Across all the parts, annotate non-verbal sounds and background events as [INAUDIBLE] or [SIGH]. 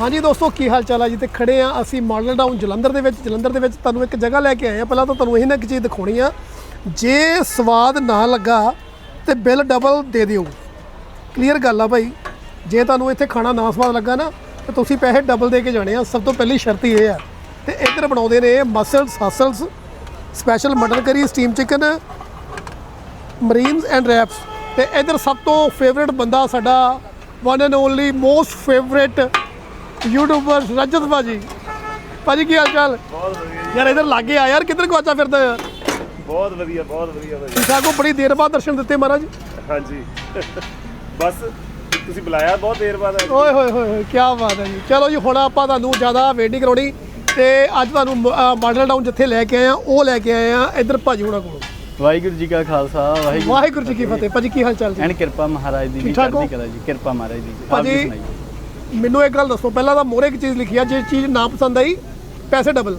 ਹਾਂਜੀ ਦੋਸਤੋ, ਕੀ ਹਾਲ ਚਾਲ ਆ? ਜੀ ਤੇ ਖੜੇ ਆ, ਅਸੀਂ ਮਾਡਲ ਟਾਊਨ ਜਲੰਧਰ ਦੇ ਵਿੱਚ। ਜਲੰਧਰ ਦੇ ਵਿੱਚ ਤੁਹਾਨੂੰ ਇੱਕ ਜਗ੍ਹਾ ਲੈ ਕੇ ਆਏ ਆ। ਪਹਿਲਾਂ ਤਾਂ ਤੁਹਾਨੂੰ ਇਹ ਨਾ ਇੱਕ ਚੀਜ਼ ਦਿਖਾਉਣੀ ਆ। ਜੇ ਸਵਾਦ ਨਾ ਲੱਗਾ ਤੇ ਬਿੱਲ ਡਬਲ ਦੇ ਦਿਓ। ਕਲੀਅਰ ਗੱਲ ਆ ਭਾਈ। ਜੇ ਤੁਹਾਨੂੰ ਇੱਥੇ ਖਾਣਾ ਨਾ ਸਵਾਦ ਲੱਗਾ ਨਾ, ਤੇ ਤੁਸੀਂ ਪੈਸੇ ਡਬਲ ਦੇ ਕੇ ਜਾਣੇ ਆ। ਸਭ ਤੋਂ ਪਹਿਲੀ ਸ਼ਰਤ ਇਹ ਆ। ਤੇ ਇੱਧਰ ਬਣਾਉਂਦੇ ਨੇ muscles ਹਸਲਸ special mutton curry steam chicken ਮਰੀਨਸ and wraps ਤੇ ਇੱਧਰ ਸਭ ਤੋਂ ਫੇਵਰਿਟ ਬੰਦਾ ਸਾਡਾ one and only most favourite YouTuber Rajat ਭਾਜੀ। ਭਾਜੀ ਕੀ ਹਾਲ ਚਾਲ? ਬਹੁਤ ਵਧੀਆ ਯਾਰ ਇਧਰ ਲਾਗੇ ਆ ਯਾਰ ਕਿੱਧਰ ਗਵਾਚਾ ਫਿਰਦਾ ਯਾਰ? ਬਹੁਤ ਵਧੀਆ ਬਹੁਤ ਵਧੀਆ ਭਾਜੀ। ਠਾਕ ਹੋ ਬੜੀ ਦੇਰ ਬਾਅਦ ਦਰਸ਼ਨ ਦਿੱਤੇ ਮਹਾਰਾਜ। ਹਾਂਜੀ। ਬਸ ਤੁਸੀਂ ਬੁਲਾਇਆ ਬਹੁਤ ਦੇਰ ਬਾਅਦ ਓਏ ਹੋਏ ਹੋਏ ਹੋਏ ਕੀ ਬਾਤ ਹੈ ਜੀ। ਚਲੋ ਜੀ ਹੁਣ ਆਪਾਂ ਤੁਹਾਨੂੰ ਜ਼ਿਆਦਾ ਵੇਟ ਨਹੀਂ ਕਰਾਉਣੀ। ਤੇ ਅੱਜ ਤੁਹਾਨੂੰ ਮਾਡਲ ਟਾਊਨ ਜਿੱਥੇ ਲੈ ਕੇ ਆਏ ਆ ਉਹ ਲੈ ਕੇ ਆਏ ਆ ਇਧਰ ਭਾਜੀ ਹੁਣਾਂ ਕੋਲ। ਵਾਹਿਗੁਰੂ ਜੀ ਕਾ ਖਾਲਸਾ ਵਾਹਿਗੁਰੂ ਵਾਹਿਗੁਰੂ ਜੀ ਕੀ ਫਤਿਹ। ਭਾਜੀ ਕੀ ਹਾਲ ਚਾਲ ਜੀ? ਐਨ ਕਿਰਪਾ ਮਹਾਰਾਜ ਦੀ ਜੀ? ਚੜ੍ਹਦੀ ਕਲਾ ਜੀ ਕਿਰਪਾ ਮਹਾਰਾਜ ਦੀ। ਭਾਜੀ ਜੀ ਸੁਣਾਈਏ। ਮੈਨੂੰ ਇੱਕ ਗੱਲ ਦੱਸੋ, ਪਹਿਲਾਂ ਤਾਂ ਮੋਰੇ ਇੱਕ ਚੀਜ਼ ਲਿਖੀ ਆ, ਜੇ ਚੀਜ਼ ਨਾ ਪਸੰਦ ਆਈ, ਪੈਸੇ ਡਬਲ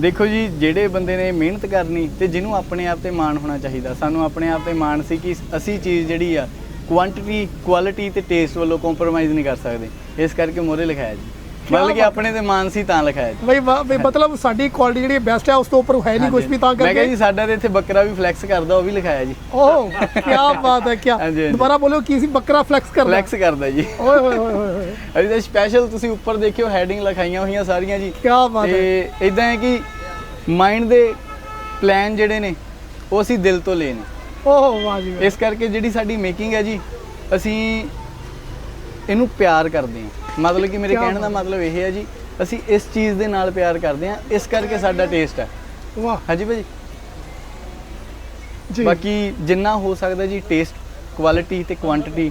ਦੇਖੋ ਜੀ, ਜਿਹੜੇ ਬੰਦੇ ਨੇ ਮਿਹਨਤ ਕਰਨੀ ਤੇ ਜਿਹਨੂੰ ਆਪਣੇ ਆਪ ਤੇ ਮਾਣ ਹੋਣਾ ਚਾਹੀਦਾ। ਸਾਨੂੰ ਆਪਣੇ ਆਪ ਤੇ ਮਾਣ ਸੀ ਕਿ ਅਸੀਂ ਚੀਜ਼ ਜਿਹੜੀ ਆ ਕੁਆਂਟੀਟੀ ਕੁਆਲਿਟੀ ਤੇ ਟੇਸਟ ਵੱਲੋਂ ਕੰਪਰੋਮਾਈਜ਼ ਨਹੀਂ ਕਰ ਸਕਦੇ। ਇਸ ਕਰਕੇ ਮੋਰੇ ਲਿਖਾਇਆ ਜੀ। ਮਤਲਬ ਕਿ ਆਪਣੇ ਤੇ ਸੀ ਤਾਂ ਲਿਖਾਇਆ ਜੀ। ਬਈ ਵਾ- ਬਈ ਮਤਲਬ ਸਾਡੀ ਕੁਆਲਿਟੀ ਜਿਹੜੀ ਬੈਸਟ ਹੈ ਉਸ ਤੋਂ ਉੱਪਰ ਹੈ ਨਹੀਂ ਕੁਝ ਵੀ ਤਾਂ ਮੈਂ ਕਿਹਾ ਕਰਕੇ। ਜੀ ਸਾਡਾ ਤੇ ਇੱਥੇ ਬੱਕਰਾ ਵੀ ਫਲੈਕਸ ਕਰਦਾ ਉਹ ਵੀ ਲਿਖਾਇਆ ਜੀ। ਓਹ ਕੀ ਬਾਤ ਹੈ ਕੀ। ਦੁਬਾਰਾ ਬੋਲਿਓ ਕੀ ਸੀ? ਬੱਕਰਾ ਫਲੈਕਸ ਕਰਦਾ? ਫਲੈਕਸ ਕਰਦਾ ਜੀ। ਓਏ ਹੋਏ ਹੋਏ ਹੋਏ ਅਸੀਂ ਤਾਂ ਸਪੈਸ਼ਲ ਤੁਸੀਂ ਉੱਪਰ ਦੇਖਿਓ ਹੈਡਿੰਗ ਲਿਖਾਈਆਂ ਹੋਈਆਂ ਸਾਰੀਆਂ ਜੀ। ਕੀ ਬਾਤ ਹੈ। ਤੇ ਇਦਾਂ ਹੈ ਕਿ ਮਾਈਂਡ ਦੇ ਪਲਾਨ ਜਿਹੜੇ ਨੇ ਉਹ ਅਸੀਂ ਦਿਲ ਤੋਂ ਲਏ ਨੇ। ਓਹ ਵਾਹ ਜੀ ਵਾਹ। ਇਸ ਕਰਕੇ ਜਿਹੜੀ ਸਾਡੀ ਮੇਕਿੰਗ ਹੈ ਜੀ ਅਸੀਂ ਇਹਨੂੰ ਪਿਆਰ ਕਰਦੇ ਹਾਂ। ਮਤਲਬ ਕਿ ਮੇਰੇ ਕਹਿਣ ਦਾ ਮਤਲਬ ਇਹ ਹੈ ਜੀ ਅਸੀਂ ਇਸ ਚੀਜ਼ ਦੇ ਨਾਲ ਪਿਆਰ ਕਰਦੇ ਹਾਂ ਇਸ ਕਰਕੇ ਸਾਡਾ ਟੇਸਟ ਹੈ। ਵਾਹ। ਹਾਂਜੀ ਭਾਜੀ। ਜੀ। ਬਾਕੀ ਜਿੰਨਾ ਹੋ ਸਕਦਾ ਜੀ ਟੇਸਟ ਕੁਆਲਿਟੀ ਤੇ ਕੁਆਂਟੀਟੀ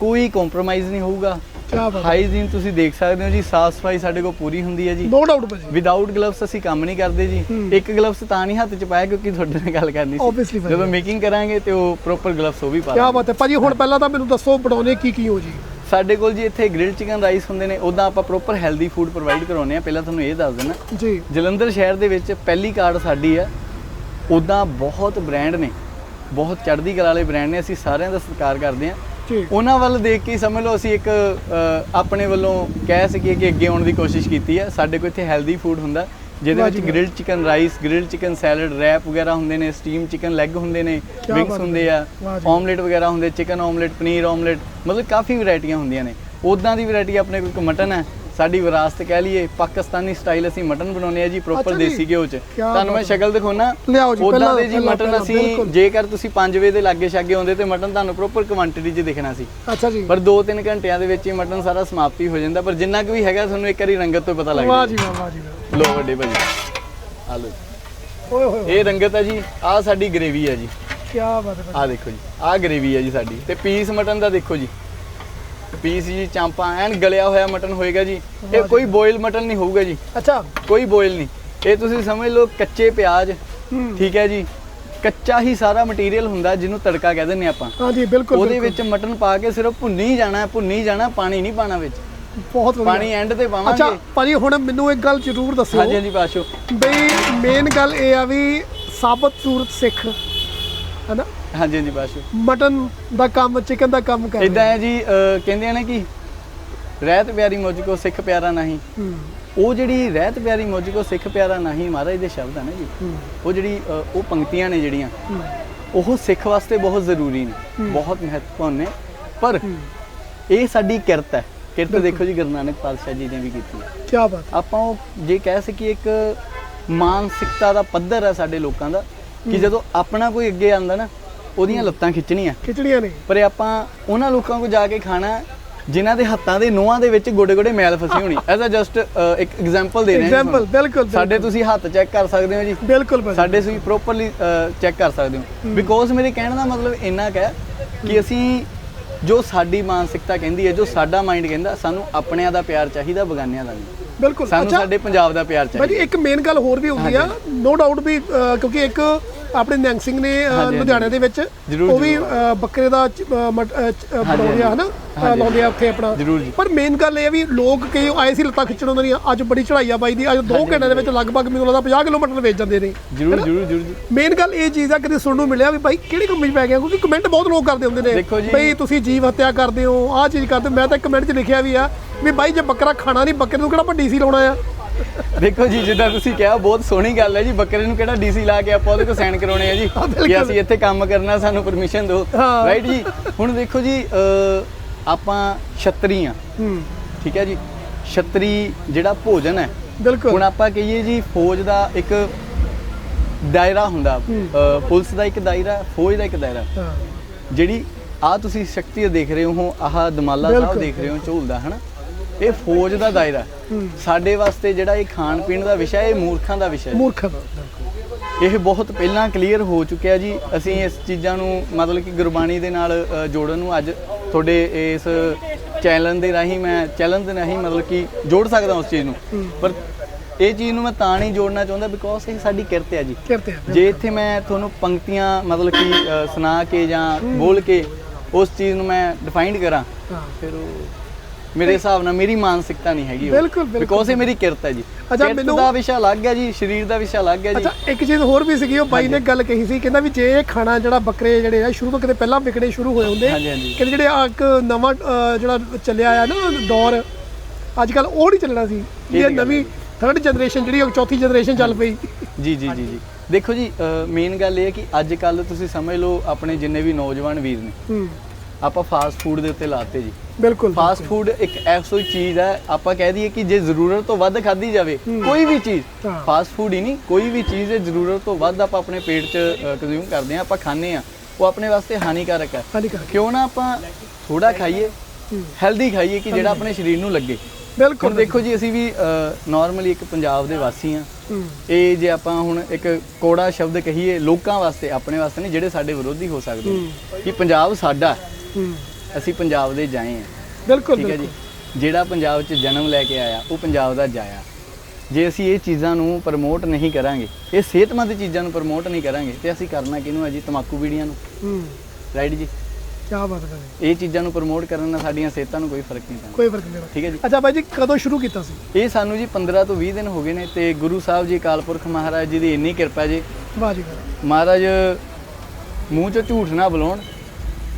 ਕੋਈ ਕੰਪਰੋਮਾਈਜ਼ ਨਹੀਂ ਹੋਊਗਾ। ਕੀ ਬਾਤ ਹੈ। ਹਾਈਜੀਨ ਤੁਸੀਂ ਦੇਖ ਸਕਦੇ ਹੋ ਜੀ ਸਾਫ਼ ਸਫ਼ਾਈ ਸਾਡੇ ਕੋਲ ਪੂਰੀ ਹੁੰਦੀ ਹੈ ਜੀ। ਨੋ ਡਾਊਟ ਭਾਜੀ। ਵਿਦਆਊਟ ਗਲਵਸ ਅਸੀਂ ਕੰਮ ਨਹੀਂ ਕਰਦੇ ਜੀ। ਇੱਕ ਗਲਵਸ ਤਾਂ ਨਹੀਂ ਹੱਥ 'ਚ ਪਾਇਆ ਕਿਉਂਕਿ ਤੁਹਾਡੇ ਨਾਲ ਗੱਲ ਕਰਨੀ ਸੀ। ਜਦੋਂ ਮੇਕਿੰਗ ਕਰਾਂਗੇ ਤੇ ਉਹ ਪ੍ਰੋਪਰ ਗਲਵਸ ਉਹ ਵੀ ਪਾ ਕੀ। ਬਾਤ ਹੈ। ਭਾਜੀ ਹੁਣ ਪਹਿਲਾਂ ਤਾਂ ਮੈਨੂੰ ਦੱਸੋ ਬਣਾਉਣੇ ਕੀ ਕੀ ਹੋ ਜੀ? ਸਾਡੇ ਕੋਲ ਜੀ ਇੱਥੇ ਗ੍ਰਿਲਡ ਚਿਕਨ ਰਾਈਸ ਹੁੰਦੇ ਨੇ ਉਦਾਂ ਆਪਾਂ ਪ੍ਰੋਪਰ ਹੈਲਦੀ ਫੂਡ ਪ੍ਰੋਵਾਈਡ ਕਰਾਉਂਦੇ ਆ ਪਹਿਲਾਂ ਤੁਹਾਨੂੰ ਇਹ ਦੱਸ ਦਿੰਦਾ। ਜੀ। ਜਲੰਧਰ ਸ਼ਹਿਰ ਦੇ ਵਿੱਚ ਪਹਿਲੀ ਕਾਰਡ ਸਾਡੀ ਆ ਉਦਾਂ ਬਹੁਤ ਬ੍ਰਾਂਡ ਨੇ। ਬਹੁਤ ਚੜ੍ਹਦੀ ਕਲਾ ਵਾਲੇ ਬ੍ਰਾਂਡ ਨੇ ਅਸੀਂ ਸਾਰਿਆਂ ਦਾ ਸਤਿਕਾਰ ਕਰਦੇ ਆ ਉਹਨਾਂ ਵੱਲ ਦੇਖ ਕੇ ਸਮਝ ਲਓ ਅਸੀਂ ਇੱਕ ਆਪਣੇ ਵੱਲੋਂ ਕਹਿ ਸਕੀਏ ਕਿ ਅੱਗੇ ਆਉਣ ਦੀ ਕੋਸ਼ਿਸ਼ ਕੀਤੀ ਹੈ ਸਾਡੇ ਕੋਲ ਇੱਥੇ ਹੈਲਦੀ ਫੂਡ ਹੁੰਦਾ। ਜਿਹਦੇ ਵਿੱਚ। Grilled chicken rice grilled chicken salad wrap ਵਗੈਰਾ ਹੁੰਦੇ ਨੇ ਸਟੀਮ ਚਿਕਨ ਲੈਗ ਹੁੰਦੇ ਨੇ ਵਿੰਗਸ। ਹੁੰਦੇ ਆ। ਆਮਲੇਟ ਵਗੈਰਾ ਹੁੰਦੇ ਚਿਕਨ ਆਮਲੇਟ ਪਨੀਰ ਆਮਲੇਟ ਮਤਲਬ ਕਾਫੀ ਵੈਰਾਈਟੀਆਂ ਹੁੰਦੀਆਂ ਨੇ ਉਦਾਂ ਦੀ ਵੈਰਾਈਟੀ ਆਪਣੇ ਕੋਲ ਮਟਨ ਹੈ ਸਾਡੀ ਵਿਰਾਸਤ ਕਹਿ ਲਈਏ ਪਾਕਿਸਤਾਨੀ ਸਟਾਈਲ ਅਸੀਂ ਮਟਨ ਬਣਾਉਂਦੇ ਆ ਜੀ ਪ੍ਰੋਪਰ। ਦੇਸੀ ਘਿਓ ਚ ਤੁਹਾਨੂੰ ਮੈਂ। ਸ਼ਕਲ ਦਿਖਾਉਣਾ ਉਦਾਂ ਦੇ ਜੀ ਮਟਨ ਅਸੀਂ। ਜੇਕਰ ਤੁਸੀਂ 5 ਵਜੇ ਦੇ ਲਾਗੇ ਛਾਗੇ ਆਉਂਦੇ ਤੇ ਮਟਨ ਤੁਹਾਨੂੰ ਪ੍ਰੋਪਰ ਕੁਆਂਟੀਟੀ 'ਚ ਦਿਖਣਾ ਸੀ ਅੱਛਾ ਜੀ ਪਰ 2-3 ਘੰਟਿਆਂ ਦੇ ਵਿੱਚ ਹੀ ਮਟਨ ਸਾਰਾ ਸਮਾਪਤੀ ਹੋ ਜਾਂਦਾ ਪਰ ਜਿੰਨਾ ਕੁ ਵੀ ਹੈਗਾ ਤੁਹਾਨੂੰ ਇੱਕ ਵਾਰੀ ਰੰਗਤ ਤੋਂ ਪਤਾ ਲੱਗ ਵਾਹ ਜਾਂਦਾ ਜੀ ਵਾਹ ਵਾਹ ਜੀ ਵਾਹ ਲੋ ਵੱਡੇ ਭਾਜੀ। ਆ ਲੋ ਓਏ ਹੋਏ ਇਹ ਰੰਗਤ ਹੈ ਜੀ ਆ ਸਾਡੀ ਗ੍ਰੇਵੀ ਹੈ ਜੀ। ਕੀ ਬਾਤ ਹੈ ਆ ਦੇਖੋ ਜੀ ਆ ਗ੍ਰੇਵੀ ਹੈ ਜੀ ਸਾਡੀ। ਤੇ ਪੀਸ ਮਟਨ ਦਾ ਦੇਖੋ ਜੀ। ਪੀਸ ਜੀ ਚਾਂਪਾਂ ਐਨ ਗਲਿਆ ਹੋਇਆ ਮਟਨ ਹੋਏਗਾ ਜੀ। ਇਹ ਕੋਈ ਬੋਇਲ ਮਟਨ ਨਹੀਂ ਹੋਊਗਾ ਜੀ। ਅੱਛਾ। ਕੋਈ ਬੋਇਲ ਨਹੀਂ। ਇਹ ਤੁਸੀਂ ਸਮਝ ਲਓ ਕੱਚੇ ਪਿਆਜ਼। ਠੀਕ ਹੈ ਜੀ। ਕੱਚਾ ਹੀ ਸਾਰਾ ਮਟੀਰੀਅਲ ਹੁੰਦਾ ਜਿਹਨੂੰ ਤੜਕਾ ਕਹਿ ਦਿੰਦੇ ਆਪਾਂ। ਹਾਂ ਜੀ ਬਿਲਕੁਲ ਉਹਦੇ। ਵਿੱਚ ਮਟਨ ਪਾ ਕੇ ਸਿਰਫ ਭੁੰਨੀ ਜਾਣਾ ਭੁੰਨੀ ਜਾਣਾ ਪਾਣੀ ਨਹੀਂ ਪਾਣਾ ਵਿੱਚ। ਬਹੁਤ ਵਧੀਆ। ਪਾਣੀ ਐਂਡ ਤੇ ਅੱਛਾ ਪਾਵਾਂਗੇ ਭਾਜੀ ਹੁਣ ਮੈਨੂੰ ਇੱਕ ਗੱਲ ਜ਼ਰੂਰ ਦੱਸਿਓ। ਹਾਂਜੀ ਹਾਂਜੀ ਪਾਸ਼ੋ ਬਈ ਮੇਨ ਗੱਲ ਇਹ ਆ ਵੀ ਸਾਬਤ ਸੂਰਤ ਸਿੱਖ ਹੈਨਾ? ਹਾਂਜੀ ਹਾਂਜੀ ਪਾਸ਼ੋ ਮਟਨ ਦਾ ਕੰਮ ਚਿਕਨ ਦਾ ਕੰਮ ਕਰ ਇਦਾਂ ਹੈ ਜੀ ਕਹਿੰਦੇ ਆ ਨਾ ਕਿ ਰਹਿਤ ਪਿਆਰੀ ਮੁਝ ਕੋ ਸਿੱਖ ਪਿਆਰਾ ਨਹੀਂ। ਉਹ ਜਿਹੜੀ ਰਹਿਤ ਪਿਆਰੀ ਮੁਝ ਕੋ ਸਿੱਖ ਪਿਆਰਾ ਨਹੀਂ ਮਹਾਰਾਜ ਦੇ ਸ਼ਬਦ ਆ ਨਾ ਜੀ। ਉਹ ਜਿਹੜੀ ਉਹ ਪੰਕਤੀਆਂ ਨੇ ਜਿਹੜੀਆਂ ਉਹ ਸਿੱਖ ਵਾਸਤੇ ਬਹੁਤ ਜ਼ਰੂਰੀ ਨੇ। ਬਹੁਤ ਮਹੱਤਵਪੂਰਨ ਨੇ। ਪਰ ਇਹ ਸਾਡੀ ਕਿਰਤ ਹੈ। ਕਿਰਤ ਦੇਖੋ ਜੀ ਗੁਰੂ ਨਾਨਕ ਪਾਤਸ਼ਾਹ ਜੀ ਨੇ ਵੀ ਕੀਤੀ ਹੈ। ਕੀ ਬਾਤ ਆਪਾਂ ਉਹ ਜੇ ਕਹਿ ਸਕੀਏ ਇੱਕ ਮਾਨਸਿਕਤਾ ਦਾ ਪੱਧਰ ਹੈ ਸਾਡੇ ਲੋਕਾਂ ਦਾ ਕਿ ਜਦੋਂ ਆਪਣਾ ਕੋਈ ਅੱਗੇ ਆਂਦਾ ਨਾ ਉਹਦੀਆਂ ਲੱਤਾਂ ਖਿੱਚਣੀਆਂ। ਖਿਚੜੀਆਂ ਨੇ। ਪਰ ਆਪਾਂ ਉਹਨਾਂ ਲੋਕਾਂ ਕੋਲ ਜਾ ਕੇ ਖਾਣਾ ਜਿਨ੍ਹਾਂ ਦੇ ਹੱਥਾਂ ਦੇ ਨੋਹਾਂ ਦੇ ਵਿੱਚ ਗੋਡੇ ਗੋਡੇ ਮੈਲ ਫਸੀ ਹੋਣੀ। ਐਜ਼ ਅ ਜਸਟ ਇੱਕ ਐਗਜ਼ਾਮਪਲ ਦੇ ਰਹੇ ਹਾਂ ਐਗਜ਼ਾਮਪਲ। ਬਿਲਕੁਲ ਸਾਡੇ ਤੁਸੀਂ ਹੱਥ ਚੈੱਕ ਕਰ ਸਕਦੇ ਹੋ ਜੀ। ਬਿਲਕੁਲ ਸਾਡੇ ਤੁਸੀਂ ਪ੍ਰੋਪਰਲੀ ਚੈੱਕ ਕਰ ਸਕਦੇ ਹੋ। ਬਿਕੋਜ਼ ਮੇਰੇ ਕਹਿਣ ਦਾ ਮਤਲਬ ਇੰਨਾ ਕੁ ਹੈ ਕਿ ਅਸੀਂ ਜੋ ਸਾਡੀ ਮਾਨਸਿਕਤਾ ਕਹਿੰਦੀ ਹੈ ਜੋ ਸਾਡਾ ਮਾਈਂਡ ਕਹਿੰਦਾ ਸਾਨੂੰ ਆਪਣਿਆਂ ਦਾ ਪਿਆਰ ਚਾਹੀਦਾ ਬਗਾਨਿਆਂ ਦਾ ਨਹੀਂ। ਬਿਲਕੁਲ। ਸਾਨੂੰ ਸਾਡੇ ਪੰਜਾਬ ਦਾ ਪਿਆਰ ਭਾਜੀ ਚਾਹੀਦਾ। ਇੱਕ ਮੇਨ ਗੱਲ ਹੋਰ ਵੀ ਹੁੰਦੀ ਆ ਨੋ ਡਾਊਟ ਵੀ ਕਿਉਂਕਿ ਇੱਕ ਆਪਣੇ ਨਿਹੰਗ ਸਿੰਘ ਨੇ। ਲੁਧਿਆਣੇ ਦੇ ਵਿੱਚ ਉਹ ਵੀ ਬੱਕਰੇ ਦਾ ਬਣਾਉਂਦੇ ਹਨਾ। ਲਾਉਂਦੇ ਆ ਉੱਥੇ ਆਪਣਾ। ਪਰ ਮੇਨ ਗੱਲ ਇਹ ਆ ਵੀ ਲੋਕ ਕਈ ਆਏ ਸੀ ਲੱਤਾਂ ਖਿੱਚਣ ਉਹਨਾਂ ਦੀਆਂ ਅੱਜ ਬੜੀ ਚੜਾਈ ਆ ਬਾਈ ਦੀ ਅੱਜ 2 ਘੰਟੇ ਦੇ ਵਿੱਚ ਲਗਭਗ ਮੈਨੂੰ ਲੱਗਦਾ 50 ਕਿਲੋਮੀਟਰ ਵੇਚ ਜਾਂਦੇ ਨੇ ਜਰੂਰ ਜਰੂਰ ਜਰੂਰ ਮੇਨ ਗੱਲ ਇਹ ਚੀਜ਼ ਆ ਕਦੇ ਸੁਣਨ ਨੂੰ ਮਿਲਿਆ ਵੀ ਬਾਈ ਕਿਹੜੀ ਕੰਪਨੀ ਪੈ ਗਿਆ? ਕਿਉਂਕਿ ਕਮੈਂਟ ਬਹੁਤ ਲੋਕ ਕਰਦੇ ਹੁੰਦੇ ਨੇ ਬਈ ਤੁਸੀਂ ਜੀਵ ਹੱਤਿਆ ਕਰਦੇ ਹੋ ਆਹ ਚੀਜ਼ ਕਰਦੇ। ਮੈਂ ਤਾਂ ਕਮੈਂਟ 'ਚ ਲਿਖਿਆ ਵੀ ਆ ਵੀ ਬਾਈ ਜੇ ਬੱਕਰਾ ਖਾਣਾ ਨਹੀਂ ਬੱਕਰੇ ਨੂੰ ਕਿਹੜਾ ਆਪਾਂ ਡੀਸੀ ਲਾਉਣਾ ਆ? ਦੇਖੋ ਜੀ ਜਿੱਦਾਂ ਤੁਸੀਂ ਕਿਹਾ ਬਹੁਤ ਸੋਹਣੀ ਗੱਲ ਹੈ ਜੀ। ਬੱਕਰੇ ਨੂੰ ਕਿਹੜਾ ਡੀਸੀ ਲਾ ਕੇ ਆਪਾਂ ਉਹਦੇ ਕੋਲ ਸਾਈਨ ਕਰਾਉਣੇ ਆ ਜੀ। ਕਿ ਅਸੀਂ ਇੱਥੇ ਕੰਮ ਕਰਨਾ ਸਾਨੂੰ ਪਰਮਿਸ਼ਨ ਦਿਓ। ਰਾਈਟ ਜੀ? ਹੁਣ ਦੇਖੋ ਜੀ ਆਪਾਂ ਛਤਰੀ ਆ। ਠੀਕ ਹੈ ਜੀ? ਛਤਰੀ ਜਿਹੜਾ ਭੋਜਨ ਹੈ ਬਿਲਕੁਲ। ਹੁਣ ਆਪਾਂ ਕਹੀਏ ਜੀ ਫੌਜ ਦਾ ਇੱਕ ਦਾਇਰਾ ਹੁੰਦਾ। ਪੁਲਿਸ ਦਾ ਇੱਕ ਦਾਇਰਾ ਫੌਜ ਦਾ ਇੱਕ ਦਾਇਰਾ। ਜਿਹੜੀ ਆ ਤੁਸੀਂ ਸ਼ਕਤੀ ਦੇਖ ਰਹੇ ਹੋ ਆਹ ਦਮਾਲਾ ਸਾਹਿਬ। ਦੇਖ ਰਹੇ ਹੋ ਝੂਲਦਾ ਹਨਾ? ਇਹ ਫੌਜ ਦਾ ਦਾਇਰਾ। ਸਾਡੇ ਵਾਸਤੇ ਜਿਹੜਾ ਇਹ ਖਾਣ ਪੀਣ ਦਾ ਵਿਸ਼ਾ ਇਹ ਮੂਰਖਾਂ ਦਾ ਵਿਸ਼ਾ ਹੈ। ਮੂਰਖ ਦਾ ਇਹ ਬਹੁਤ ਪਹਿਲਾਂ ਕਲੀਅਰ ਹੋ ਚੁੱਕਿਆ ਜੀ। ਅਸੀਂ ਇਸ ਚੀਜ਼ਾਂ ਨੂੰ ਮਤਲਬ ਕਿ ਗੁਰਬਾਣੀ ਦੇ ਨਾਲ ਜੋੜਨ ਨੂੰ ਅੱਜ ਤੁਹਾਡੇ ਇਸ ਚੈਨਲ ਦੇ ਰਾਹੀਂ ਮੈਂ ਚੈਨਲ ਦੇ ਰਾਹੀਂ ਮਤਲਬ ਕਿ ਜੋੜ ਸਕਦਾ ਉਸ ਚੀਜ਼ ਨੂੰ। ਪਰ ਇਹ ਚੀਜ਼ ਨੂੰ ਮੈਂ ਤਾਂ ਨਹੀਂ ਜੋੜਨਾ ਚਾਹੁੰਦਾ ਬਿਕੋਜ਼ ਇਹ ਸਾਡੀ ਕਿਰਤ ਹੈ ਜੀ। ਜੇ ਇੱਥੇ ਮੈਂ ਤੁਹਾਨੂੰ ਪੰਕਤੀਆਂ ਮਤਲਬ ਕਿ ਸੁਣਾ ਕੇ ਜਾਂ ਬੋਲ ਕੇ ਉਸ ਚੀਜ਼ ਨੂੰ ਮੈਂ ਡਿਫਾਈਨਡ ਕਰਾਂ ਫਿਰ ਉਹ ਮੇਰੇ ਹਿਸਾਬ ਨਾਲ ਮੇਰੀ ਮਾਨਸਿਕਤਾ ਨਹੀਂ ਹੈਗੀ ਬਿਲਕੁਲ, ਬਿਲਕੁਲ। ਬਿਕੋਜ਼ ਇਹ ਮੇਰੀ ਕਿਰਤ ਹੈ ਜੀ। ਅੱਛਾ, ਮੈਨੂੰ- ਦਾ ਵਿਸ਼ਾ ਅਲੱਗ ਹੈ ਜੀ ਸਰੀਰ ਦਾ ਵਿਸ਼ਾ ਅਲੱਗ ਹੈ ਜੀ। ਅੱਛਾ ਇੱਕ ਚੀਜ਼ ਹੋਰ ਵੀ ਸੀਗੀ ਉਹ ਬਾਈ ਨੇ ਗੱਲ ਕਹੀ ਸੀ ਕਹਿੰਦਾ ਵੀ ਜੇ ਇਹ ਖਾਣਾ ਜਿਹੜਾ ਬੱਕਰੇ ਜਿਹੜੇ ਆ ਸ਼ੁਰੂ ਤੋਂ ਕਿਤੇ ਪਹਿਲਾਂ ਵਿਕਣੇ ਸ਼ੁਰੂ ਹੋਏ ਹੁੰਦੇ। ਕਹਿੰਦੇ ਜਿਹੜੇ ਆ ਇੱਕ ਨਵਾਂ ਜਿਹੜਾ ਚੱਲਿਆ ਆ ਨਾ ਦੌਰ ਅੱਜ ਕੱਲ ਉਹ ਨਹੀਂ ਚੱਲਣਾ ਸੀ। ਇਹ ਨਵੀਂ ਥਰਡ ਜਨਰੇਸ਼ਨ ਜਿਹੜੀ ਉਹ ਚੌਥੀ ਜਨਰੇਸ਼ਨ ਚੱਲ ਪਈ। ਜੀ ਜੀ ਜੀ ਜੀ। ਦੇਖੋ ਜੀ ਮੇਨ ਗੱਲ ਇਹ ਹੈ ਕਿ ਅੱਜ ਕੱਲ ਤੁਸੀਂ ਸਮਝ ਲਓ ਆਪਣੇ ਜਿੰਨੇ ਵੀ ਨੌਜਵਾਨ ਵੀਰ ਨੇ ਹੂੰ। ਆਪਾਂ ਫਾਸਟ ਫੂਡ ਦੇ ਉੱਤੇ ਲਾਤੇ ਜੀ। ਬਿਲਕੁਲ ਫਾਸਟ ਫੂਡ ਇੱਕ ਐਸੋ ਚੀਜ਼ ਹੈ ਆਪਾਂ ਕਹਿ ਦਈਏ ਕਿ ਜੇ ਜ਼ਰੂਰਤ ਤੋਂ ਵੱਧ ਖਾਧੀ ਜਾਵੇ ਕੋਈ ਵੀ ਚੀਜ਼। ਫਾਸਟ ਫੂਡ ਹੀ ਨਹੀਂ ਕੋਈ ਵੀ ਚੀਜ਼ ਹੈ ਜ਼ਰੂਰਤ ਤੋਂ ਵੱਧ ਆਪਾਂ ਆਪਣੇ ਪੇਟ 'ਚ ਕੰਜ਼ਿਊਮ ਕਰਦੇ ਆ ਆਪਾਂ ਖਾਂਦੇ ਆ ਉਹ ਆਪਣੇ ਵਾਸਤੇ ਹਾਨੀਕਾਰਕ ਹੈ। ਕਿਉਂ ਨਾ ਆਪਾਂ ਥੋੜਾ ਖਾਈਏ ਹੈਲਦੀ ਖਾਈਏ ਕਿ ਜਿਹੜਾ ਆਪਣੇ ਸਰੀਰ ਨੂੰ ਲੱਗੇ। ਬਿਲਕੁਲ ਦੇਖੋ ਜੀ ਅਸੀਂ ਵੀ ਨਾਰਮਲੀ ਇੱਕ ਪੰਜਾਬ ਦੇ ਵਾਸੀ ਆ ਇਹ ਜੇ ਆਪਾਂ ਹੁਣ ਇੱਕ ਕੋੜਾ ਸ਼ਬਦ ਕਹੀਏ ਲੋਕਾਂ ਵਾਸਤੇ ਆਪਣੇ ਵਾਸਤੇ ਨਹੀਂ ਜਿਹੜੇ ਸਾਡੇ ਵਿਰੋਧੀ ਹੋ ਸਕਦੇ। ਕਿ ਪੰਜਾਬ ਸਾਡਾ ਅਸੀਂ ਪੰਜਾਬ ਦੇ ਜਾਏ ਆ। ਬਿਲਕੁਲ ਠੀਕ ਹੈ ਜੀ? ਜਿਹੜਾ ਪੰਜਾਬ 'ਚ ਜਨਮ ਲੈ ਕੇ ਆਇਆ ਉਹ ਪੰਜਾਬ ਦਾ ਜਾਇਆ। ਜੇ ਅਸੀਂ ਇਹ ਚੀਜ਼ਾਂ ਨੂੰ ਪ੍ਰਮੋਟ ਨਹੀਂ ਕਰਾਂਗੇ ਇਹ ਸਿਹਤਮੰਦ ਚੀਜ਼ਾਂ ਨੂੰ ਪ੍ਰਮੋਟ ਨਹੀਂ ਕਰਾਂਗੇ ਤੇ ਅਸੀਂ ਕਰਨਾ ਕਿਹਨੂੰ ਹੈ ਜੀ? ਤਮਾਕੂ ਬੀੜੀਆਂ ਨੂੰ। ਹੂੰ। ਰਾਈਟ ਜੀ? ਕੀ ਬਾਤ ਹੈ। ਇਹ ਚੀਜ਼ਾਂ ਨੂੰ ਪ੍ਰਮੋਟ ਕਰਨ ਨਾਲ ਸਾਡੀਆਂ ਸਿਹਤਾਂ ਨੂੰ ਕੋਈ ਫ਼ਰਕ ਨਹੀਂ ਪੈਂਦਾ। ਕੋਈ ਫ਼ਰਕ ਨਹੀਂ ਠੀਕ ਹੈ ਜੀ? ਅੱਛਾ ਬਾਈ ਜੀ ਕਦੋਂ ਸ਼ੁਰੂ ਕੀਤਾ ਸੀ? ਇਹ ਸਾਨੂੰ ਜੀ 15 ਤੋਂ 20 ਦਿਨ ਹੋ ਗਏ ਨੇ ਤੇ ਗੁਰੂ ਸਾਹਿਬ ਜੀ ਅਕਾਲ ਪੁਰਖ ਮਹਾਰਾਜ ਜੀ ਦੀ ਇੰਨੀ ਕਿਰਪਾ ਜੀ। ਵਾਹ ਜੀ ਮਹਾਰਾਜ ਮੂੰਹ 'ਚੋਂ ਝੂਠ ਨਾ ਬੁਲਾਉਣ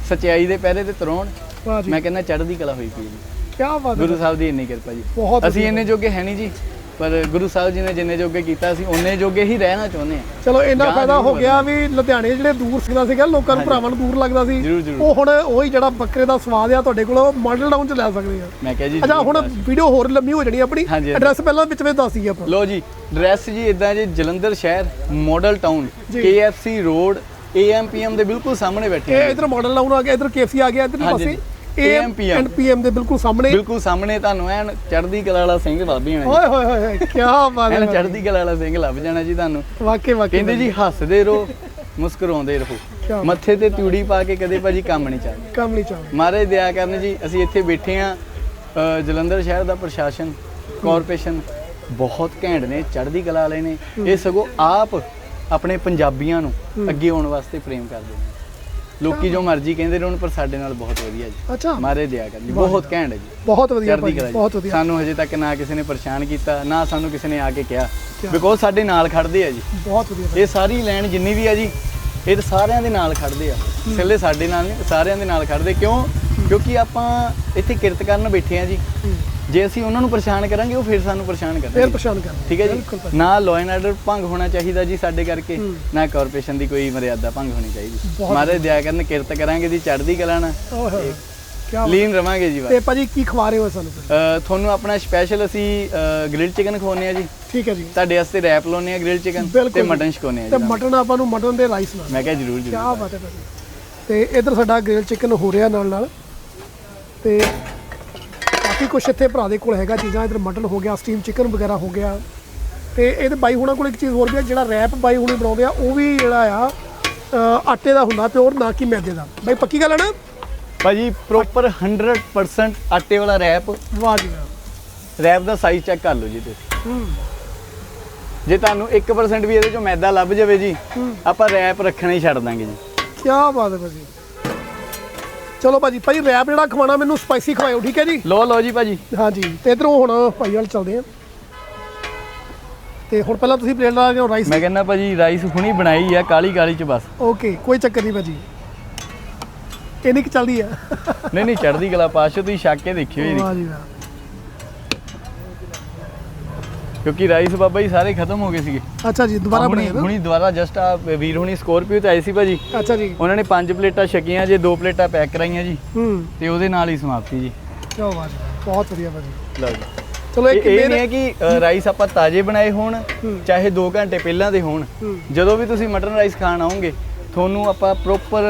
ਸਚਾਈ ਦੇ ਪਹਿਰੇ ਤੇ ਤਰਉਣ ਵਾਹ ਜੀ ਮੈਂ ਕਹਿੰਦਾ ਚੜ੍ਹਦੀ ਕਲਾ ਹੋਈ ਪਈ ਜੀ। ਕੀ ਬਾਤ ਹੈ। ਗੁਰੂ ਸਾਹਿਬ ਦੀ ਇੰਨੀ ਕਿਰਪਾ ਜੀ। ਬਹੁਤ ਅਸੀਂ ਵਧੀਆ। ਇੰਨੇ ਜੋਗੇ ਹੈ ਨਹੀਂ ਜੀ ਪਰ ਗੁਰੂ ਸਾਹਿਬ ਜੀ ਨੇ ਜਿੰਨੇ ਜੋਗੇ ਕੀਤਾ ਅਸੀਂ ਉਹਨੇ ਜੋਗੇ ਹੀ ਰਹਿਣਾ ਚਾਹੁੰਦੇ ਹਾਂ। ਚਲੋ ਇੰਨਾ ਗਾਂਹ ਫਾਇਦਾ ਹੋ ਜ਼ਰੂਰ ਗਿਆ ਵੀ ਲੁਧਿਆਣੇ ਜਿਹੜੇ ਦੂਰ ਸੀਗਾ ਸੀਗਾ ਲੋਕਾਂ ਨੂੰ ਭਰਾਵਾਂ ਨੂੰ ਦੂਰ ਲੱਗਦਾ ਸੀ। ਜ਼ਰੂਰ। ਉਹ ਹੁਣ ਉਹੀ ਜਿਹੜਾ ਬੱਕਰੇ ਦਾ ਸਵਾਦ ਆ ਤੁਹਾਡੇ ਕੋਲ ਮਾਡਲ ਟਾਊਨ ਚ ਲੈ ਸਕਦੇ ਆ। ਮੈਂ ਕਿਹਾ ਜੀ ਅੱਛਾ ਜ਼ਰੂਰ ਹੁਣ ਦੱਸ। ਵੀਡੀਓ ਹੋਰ ਲੰਮੀ ਹੋ ਜਾਣੀ ਆਪਣੀ। ਹਾਂਜੀ, ਹਾਂਜੀ। ਐਡਰੈਸ ਪਹਿਲਾਂ ਵਿੱਚ ਵਿੱਚ ਦੱਸ ਦਈਏ ਆਪਾਂ। ਲੋ ਜੀ ਡਰੈਸ ਜੀ ਇਦਾਂ ਜੀ ਜਲੰਧਰ ਸ਼ਹਿਰ ਮਾਡਲ ਟਾਊਨ ਜੀ। KFC ਰੋਡ AMPM ਦੇ ਬਿਲਕੁਲ ਸਾਹਮਣੇ ਬੈਠੇ ਇਹ ਹਾਂ ਇਧਰ ਮਾਡਲ ਟਾਊਨ ਆ ਗਿਆ ਇਧਰ ਕੇਫਸੀ ਆ ਗਿਆ ਇਧਰ ਪਾਸੇ। AM, PM ਐਂਡ ਪੀਐਮ ਦੇ ਬਿਲਕੁਲ ਸਾਹਮਣੇ। ਬਿਲਕੁਲ ਸਾਹਮਣੇ ਤੁਹਾਨੂੰ ਐਨ ਚੜ੍ਹਦੀ ਕਲਾ ਵਾਲਾ ਸਿੰਘ ਲੱਭ ਜਾਣਾ ਓਏ ਹੋਏ ਹੋਏ ਕੀ ਬਾਤ ਜੀ ਐਨ ਹੈ ਚੜ੍ਹਦੀ ਕਲਾ ਵਾਲਾ ਸਿੰਘ ਲੱਭ ਜਾਣਾ ਜੀ ਤੁਹਾਨੂੰ। ਵਾਕਈ ਵਾਕਈ ਕਹਿੰਦੇ ਜੀ ਹੱਸਦੇ ਰਹੋ ਮੁਸਕਰਾਉਂਦੇ ਰਹੋ। ਮੱਥੇ ਤੇ ਤਿਉੜੀ ਪਾ ਕੇ ਕਦੇ ਭਾਜੀ ਕੰਮ ਨਹੀਂ ਚੱਲਦਾ। ਕੰਮ ਨਹੀਂ ਚਾਹੁੰਦੇ ਮਹਾਰਾਜ ਦਇਆ ਕਰਨ ਜੀ ਅਸੀਂ ਇੱਥੇ ਬੈਠੇ ਆ ਜਲੰਧਰ ਸ਼ਹਿਰ ਦਾ ਪ੍ਰਸ਼ਾਸਨ ਕਾਰਪੋਰੇਸ਼ਨ ਬਹੁਤ ਘੈਂਟ ਨੇ ਚੜ੍ਹਦੀ ਕਲਾ ਵਾਲੇ ਨੇ। ਇਹ ਸਗੋਂ ਆਪ ਆਪਣੇ ਪੰਜਾਬੀਆਂ ਨੂੰ ਅੱਗੇ ਆਉਣ ਵਾਸਤੇ ਪ੍ਰੇਮ ਕਰਦੇ ਨੇ। ਲੋਕੀ ਜੋ ਮਰਜ਼ੀ ਕਹਿੰਦੇ ਰਹਿਣ ਪਰ ਸਾਡੇ ਨਾਲ ਬਹੁਤ ਵਧੀਆ ਜੀ। ਅੱਛਾ। ਮਹਾਰਾਜ ਦਇਆ ਕਰਨ ਜੀ। ਬਹੁਤ ਘੈਂਟ ਹੈ ਜੀ। ਬਹੁਤ ਵਧੀਆ ਬਹੁਤ ਵਧੀਆ। ਸਾਨੂੰ ਹਜੇ ਤੱਕ ਨਾ ਕਿਸੇ ਨੇ ਪਰੇਸ਼ਾਨ ਕੀਤਾ ਨਾ ਸਾਨੂੰ ਕਿਸੇ ਨੇ ਆ ਕੇ ਕਿਹਾ? ਬਿਕੋਜ਼ ਸਾਡੇ ਨਾਲ ਖੜਦੇ ਆ ਜੀ। ਬਹੁਤ ਵਧੀਆ ਇਹ ਸਾਰੀ ਲਾਈਨ ਜਿੰਨੀ ਵੀ ਆ ਜੀ ਇਹ ਤਾਂ ਸਾਰਿਆਂ ਦੇ ਨਾਲ ਖੜਦੇ ਆ। ਇਕੱਲੇ ਸਾਡੇ ਨਾਲ ਨਹੀਂ ਸਾਰਿਆਂ ਦੇ ਨਾਲ ਖੜਦੇ। ਕਿਉਂ? ਕਿਉਂਕਿ ਆਪਾਂ ਇੱਥੇ ਕਿਰਤ ਕਰਨ ਬੈਠੇ ਆ ਜੀ। ਜੇ ਅਸੀਂ ਉਹਨਾਂ ਨੂੰ ਪਰੇਸ਼ਾਨ ਕਰਾਂਗੇ ਉਹ ਫਿਰ ਸਾਨੂੰ ਪਰੇਸ਼ਾਨ ਫੇਰ ਕਰਨਗੇ। ਪਛਾਣ ਕਰ ਠੀਕ ਹੈ ਜੀ? ਨਾ ਲਾਅ ਐਂਡ ਆਰਡਰ ਭੰਗ ਹੋਣਾ ਚਾਹੀਦਾ ਜੀ ਸਾਡੇ ਕਰਕੇ। ਨਾ ਕਾਰਪੋਰੇਸ਼ਨ ਦੀ ਕੋਈ ਮਰਿਆਦਾ ਭੰਗ ਹੋਣੀ ਚਾਹੀਦੀ। ਮਾਰੇ ਦਿਆ ਕਰਨ ਕਿਰਤ ਕਰਾਂਗੇ ਜੀ ਚੜ੍ਹਦੀ ਕਲਾ ਨਾਲ। ਲੀਨ ਰਵਾਂਗੇ ਜੀ ਬਸ। ਤੇ ਭਾਜੀ ਕੀ ਖਵਾ ਰਹੇ ਹੋ ਸਾਨੂੰ? ਅ, ਤੁਹਾਨੂੰ ਆਪਣਾ ਸਪੈਸ਼ਲ ਅਸੀਂ ਗ੍ਰਿਲ ਚਿਕਨ ਖਵਾਉਂਦੇ ਆ ਜੀ। ਠੀਕ ਹੈ ਜੀ। ਤੁਹਾਡੇ ਵਾਸਤੇ ਰੈਪ ਲਾਉਂਦੇ ਆ ਗ੍ਰਿਲ ਚਿਕਨ ਬਿਲਕੁਲ ਤੇ ਜੀ। ਮਟਨ ਛਕਾਉਂਦੇ ਆ ਤੇ ਜੀ ਮਟਨ ਆਪਾਂ ਨੂੰ ਮਟਨ ਦੇ ਰਾਈਸ ਨਾਲ। ਮੈਂ ਕਿਹਾ ਜਰੂਰ ਕੀ ਜਰੂਰ ਬਾਤ ਹੈ ਭਾਜੀ। ਤੇ ਇਧਰ ਸਾਡਾ ਗ੍ਰਿਲ ਚਿਕਨ ਹੋ ਰਿਹਾ ਨਾਲ ਨਾਲ। ਤੇ ਕਾਫੀ ਕੁਛ ਇੱਥੇ ਭਰਾ ਦੇ ਕੋਲ ਹੈਗਾ ਚੀਜ਼ਾਂ। ਇਧਰ ਮਟਨ ਹੋ ਗਿਆ ਸਟੀਮ ਚਿਕਨ ਵਗੈਰਾ ਹੋ ਗਿਆ। ਤੇ ਇਹਦੇ ਬਾਈ ਹੁਣਾਂ ਕੋਲ ਇੱਕ ਚੀਜ਼ ਹੋਰ ਵੀ ਆ ਜਿਹੜਾ ਰੈਪ ਬਾਈ ਹੁਣੀ ਬਣਾਉਂਦੇ ਆ ਉਹ ਵੀ ਜਿਹੜਾ ਆ ਅ, ਆਟੇ ਦਾ ਹੁੰਦਾ ਪਿਓਰ ਨਾ ਕਿ ਮੈਦੇ ਦਾ। ਬਾਈ ਪੱਕੀ ਗੱਲ ਹੈ ਨਾ? ਭਾਜੀ ਪ੍ਰੋਪਰ 100% ਆਟੇ ਵਾਲਾ ਰੈਪ ਵਾਹ ਜੀ ਵਾਹ। ਰੈਪ ਦਾ ਸਾਈਜ਼ ਚੈੱਕ ਕਰ ਲਓ ਜੀ ਤੁਸੀਂ। ਜੇ ਤੁਹਾਨੂੰ 1% ਵੀ ਇਹਦੇ ਚੋਂ ਮੈਦਾ ਲੱਭ ਜਾਵੇ ਜੀ ਆਪਾਂ ਰੈਪ ਰੱਖਣਾ ਹੀ ਛੱਡ ਦਾਂਗੇ ਜੀ। ਕੀ ਬਾਤ ਹੈ ਭਾਜੀ। ਚਲੋ ਭਾਜੀ ਭਾਈ ਰੈਪ ਜਿਹੜਾ ਖਵਾਣਾ ਮੈਨੂੰ ਸਪਾਈਸੀ ਖਵਾਇਓ ਠੀਕ ਹੈ ਜੀ? ਲੋ ਲੋ ਜੀ ਭਾਜੀ। ਹਾਂਜੀ ਤੇ ਇਧਰੋਂ ਹੁਣ ਭਾਈ ਵਾਲ ਚੱਲਦੇ ਆ ਤੇ ਹੁਣ ਪਹਿਲਾਂ ਤੁਸੀਂ ਪਲੇਟ ਲਾ ਕੇ ਰਾਈਸ ਮੈਂ ਕਹਿੰਦਾ ਭਾਜੀ ਰਾਈਸ ਹੁਣੀ ਬਣਾਈ ਆ ਕਾਲੀ ਕਾਲੀ ਚ ਬਸ। ਓਕੇ ਕੋਈ ਚੱਕਰ ਨਹੀਂ ਭਾਜੀ। ਇੰਨੀ ਕੁ ਚੱਲਦੀ ਆ। ਨਹੀਂ ਨਹੀਂ ਚੜਦੀ ਗਲਾ ਪਾਸ਼ੋ ਤੁਸੀਂ ਛੱਕ ਕੇ ਦੇਖਿਓ ਜੀ ਵਾਹ ਜੀ ਵਾਹ। ਕਿਉਂਕਿ ਰਾਈਸ ਬਾਬਾ ਜੀ ਸਾਰੇ ਖਤਮ ਹੋ ਗਏ ਸੀਗੇ। ਅੱਛਾ ਜੀ ਦੁਬਾਰਾ ਹੁਣੀ ਬਣਾਇਆ ਨਾ ਹੁਣੀ ਦੁਬਾਰਾ ਜਸਟ ਆ ਵੀਰ ਹੁਣੀ ਸਕੋਰਪੀਓ ਤੇ ਆਏ ਸੀ ਭਾਜੀ। ਅੱਛਾ ਜੀ। ਉਹਨਾਂ ਨੇ ਪੰਜ ਪਲੇਟਾਂ ਛਕੀਆਂ ਜੇ ਦੋ ਪਲੇਟਾਂ ਪੈਕ ਕਰਾਈਆਂ ਜੀ। ਹੂੰ। ਤੇ ਉਹਦੇ ਨਾਲ ਹੀ ਸਮਾਪਤੀ ਜੀ। ਕੀ ਬਾਤ ਹੈ ਬਹੁਤ ਵਧੀਆ ਭਾਜੀ। ਲਓ ਜੀ। ਚਲੋ ਇਹ ਇੱਕ ਇਹ ਨਹੀਂ ਹੈ ਕਿ ਅ, ਰਾਈਸ ਆਪਾਂ ਤਾਜ਼ੇ ਬਣਾਏ ਹੋਣ ਚਾਹੇ 2 ਘੰਟੇ ਪਹਿਲਾਂ ਦੇ ਹੋਣ। ਹੂੰ। ਜਦੋਂ ਵੀ ਤੁਸੀਂ ਮਟਨ ਰਾਈਸ ਖਾਣ ਆਓਗੇ ਤੁਹਾਨੂੰ ਆਪਾਂ ਪ੍ਰੋਪਰ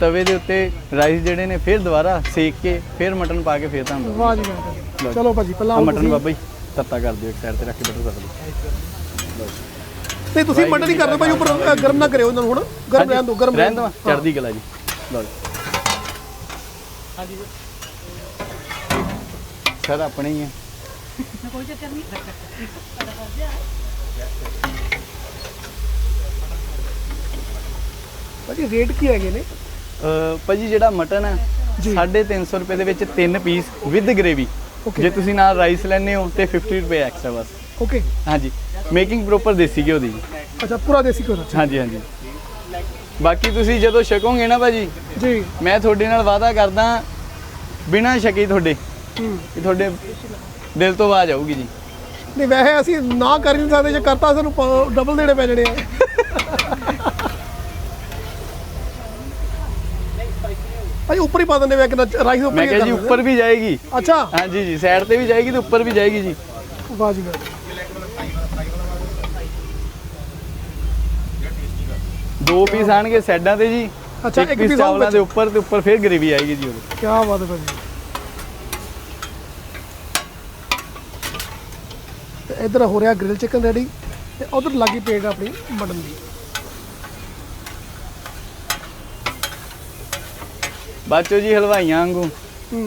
ਤਵੇ ਦੇ ਉੱਤੇ ਰਾਈਸ ਜਿਹੜੇ ਨੇ ਫਿਰ ਦੁਬਾਰਾ ਸੇਕ ਕੇ ਫਿਰ ਮਟਨ ਪਾ ਕੇ ਫਿਰ ਤੁਹਾਨੂੰ ਵਾਹ ਜੀ ਵਾਹ ਚਲੋ ਭਾਜੀ ਪਹਿਲਾਂ ਮਟਨ। ਬਾਬਾ ਜੀ ਤੱਤਾ ਕਰ ਦਿਓ ਇੱਕ ਸਾਈਡ ਤੇ ਰੱਖ ਕੇ ਬਟਰ ਕਰ ਦਿਓ ਨਹੀਂ ਤੁਸੀਂ ਮਟਨ ਹੀ ਕਰਦੇ ਭਾਈ ਉੱਪਰ ਗਰਮ ਨਾ ਕਰਿਓ ਇਹਨਾਂ ਨੂੰ ਹੁਣ। ਗਰਮ ਰਹਿਣ ਦਿਓ ਗਰਮ ਰਹਿਣ ਦਵਾਂ ਹਾਂ। ਚੜਦੀ ਕਲਾ ਜੀ। ਲਓ ਜੀ। ਹਾਂਜੀ ਸਰ ਆਪਣੇ ਹੀ। ਹੈ ਭਾਜੀ ਰੇਟ ਕੀ ਹੈਗੇ ਨੇ? ਅ, ਭਾਜੀ ਜਿਹੜਾ ਮਟਨ ਹੈ ਜੀ। 350 ਰੁਪਏ ਦੇ ਵਿੱਚ ਤਿੰਨ ਪੀਸ ਵਿਦ ਗ੍ਰੇਵੀ. ਜੇ ਤੁਸੀਂ ਨਾਲ ਰਾਈਸ ਲੈਣੇ ਹੋ ਤੇ 50 ਰੁਪਏ ਐਕਸਟਰਾ ਬਸ। ਓਕੇ ਹਾਂਜੀ। ਮੇਕਿੰਗ ਪ੍ਰੋਪਰ ਦੇਸੀ ਘਿਓ ਦੀ। ਅੱਛਾ ਪੂਰਾ ਦੇਸੀ ਘਿਓ ਹਾਂਜੀ ਹਾਂਜੀ। ਬਾਕੀ ਤੁਸੀਂ ਜਦੋਂ ਛਕੋਗੇ ਨਾ ਭਾਜੀ ਜੀ। ਮੈਂ ਤੁਹਾਡੇ ਨਾਲ ਵਾਅਦਾ ਕਰਦਾ ਬਿਨਾਂ ਸ਼ੱਕੀ ਤੁਹਾਡੇ ਕਿ ਤੁਹਾਡੇ ਦਿਲ ਤੋਂ ਆਵਾਜ਼ ਆਊਗੀ ਜੀ। ਨਹੀਂ ਵੈਸੇ ਅਸੀਂ ਨਾ ਕਰ ਨਹੀਂ ਸਕਦੇ ਜੇ ਕਰਤਾ ਸਾਨੂੰ ਡਬਲ ਦੇਣੇ ਪੈ ਜਾਣੇ ਆ। ਭਾਈ ਉੱਪਰ ਹੀ ਪਾ ਦਿੰਦੇ ਵੇ ਕਿ ਰਾਈਸ ਉੱਪਰ ਮੈਂ ਹੀ ਕਿਹਾ ਜੀ। ਉੱਪਰ ਵੀ ਜਾਏਗੀ। ਅੱਛਾ। ਹਾਂਜੀ ਜੀ ਸਾਈਡ ਤੇ ਵੀ ਜਾਏਗੀ ਤੇ ਉੱਪਰ ਵੀ ਜਾਏਗੀ ਜੀ। ਵਾਹ ਜੀ ਵਾਹ। ਦੋ ਪੀਸ ਆਣਗੇ ਸਾਈਡਾਂ ਤੇ ਜੀ ਅੱਛਾ, ਇੱਕ ਪੀਸ ਚਾਵਲਾਂ। ਦੇ ਉੱਪਰ ਤੇ ਉੱਪਰ ਫਿਰ ਗ੍ਰੇਵੀ ਆਏਗੀ ਜੀ ਉਹਦੇ। ਕੀ ਬਾਤ ਹੈ ਭਾਜੀ। ਤੇ ਇਧਰ ਹੋ ਰਿਹਾ ਗ੍ਰਿਲ ਚਿਕਨ ਰੈਡੀ ਤੇ ਉਧਰ ਲੱਗੀ ਪਲੇਟ ਆਪਣੀ ਮਟਨ ਦੀ। ਬਾਚੋ ਜੀ ਹਲਵਾਈਆਂ ਵਾਂਗੂ।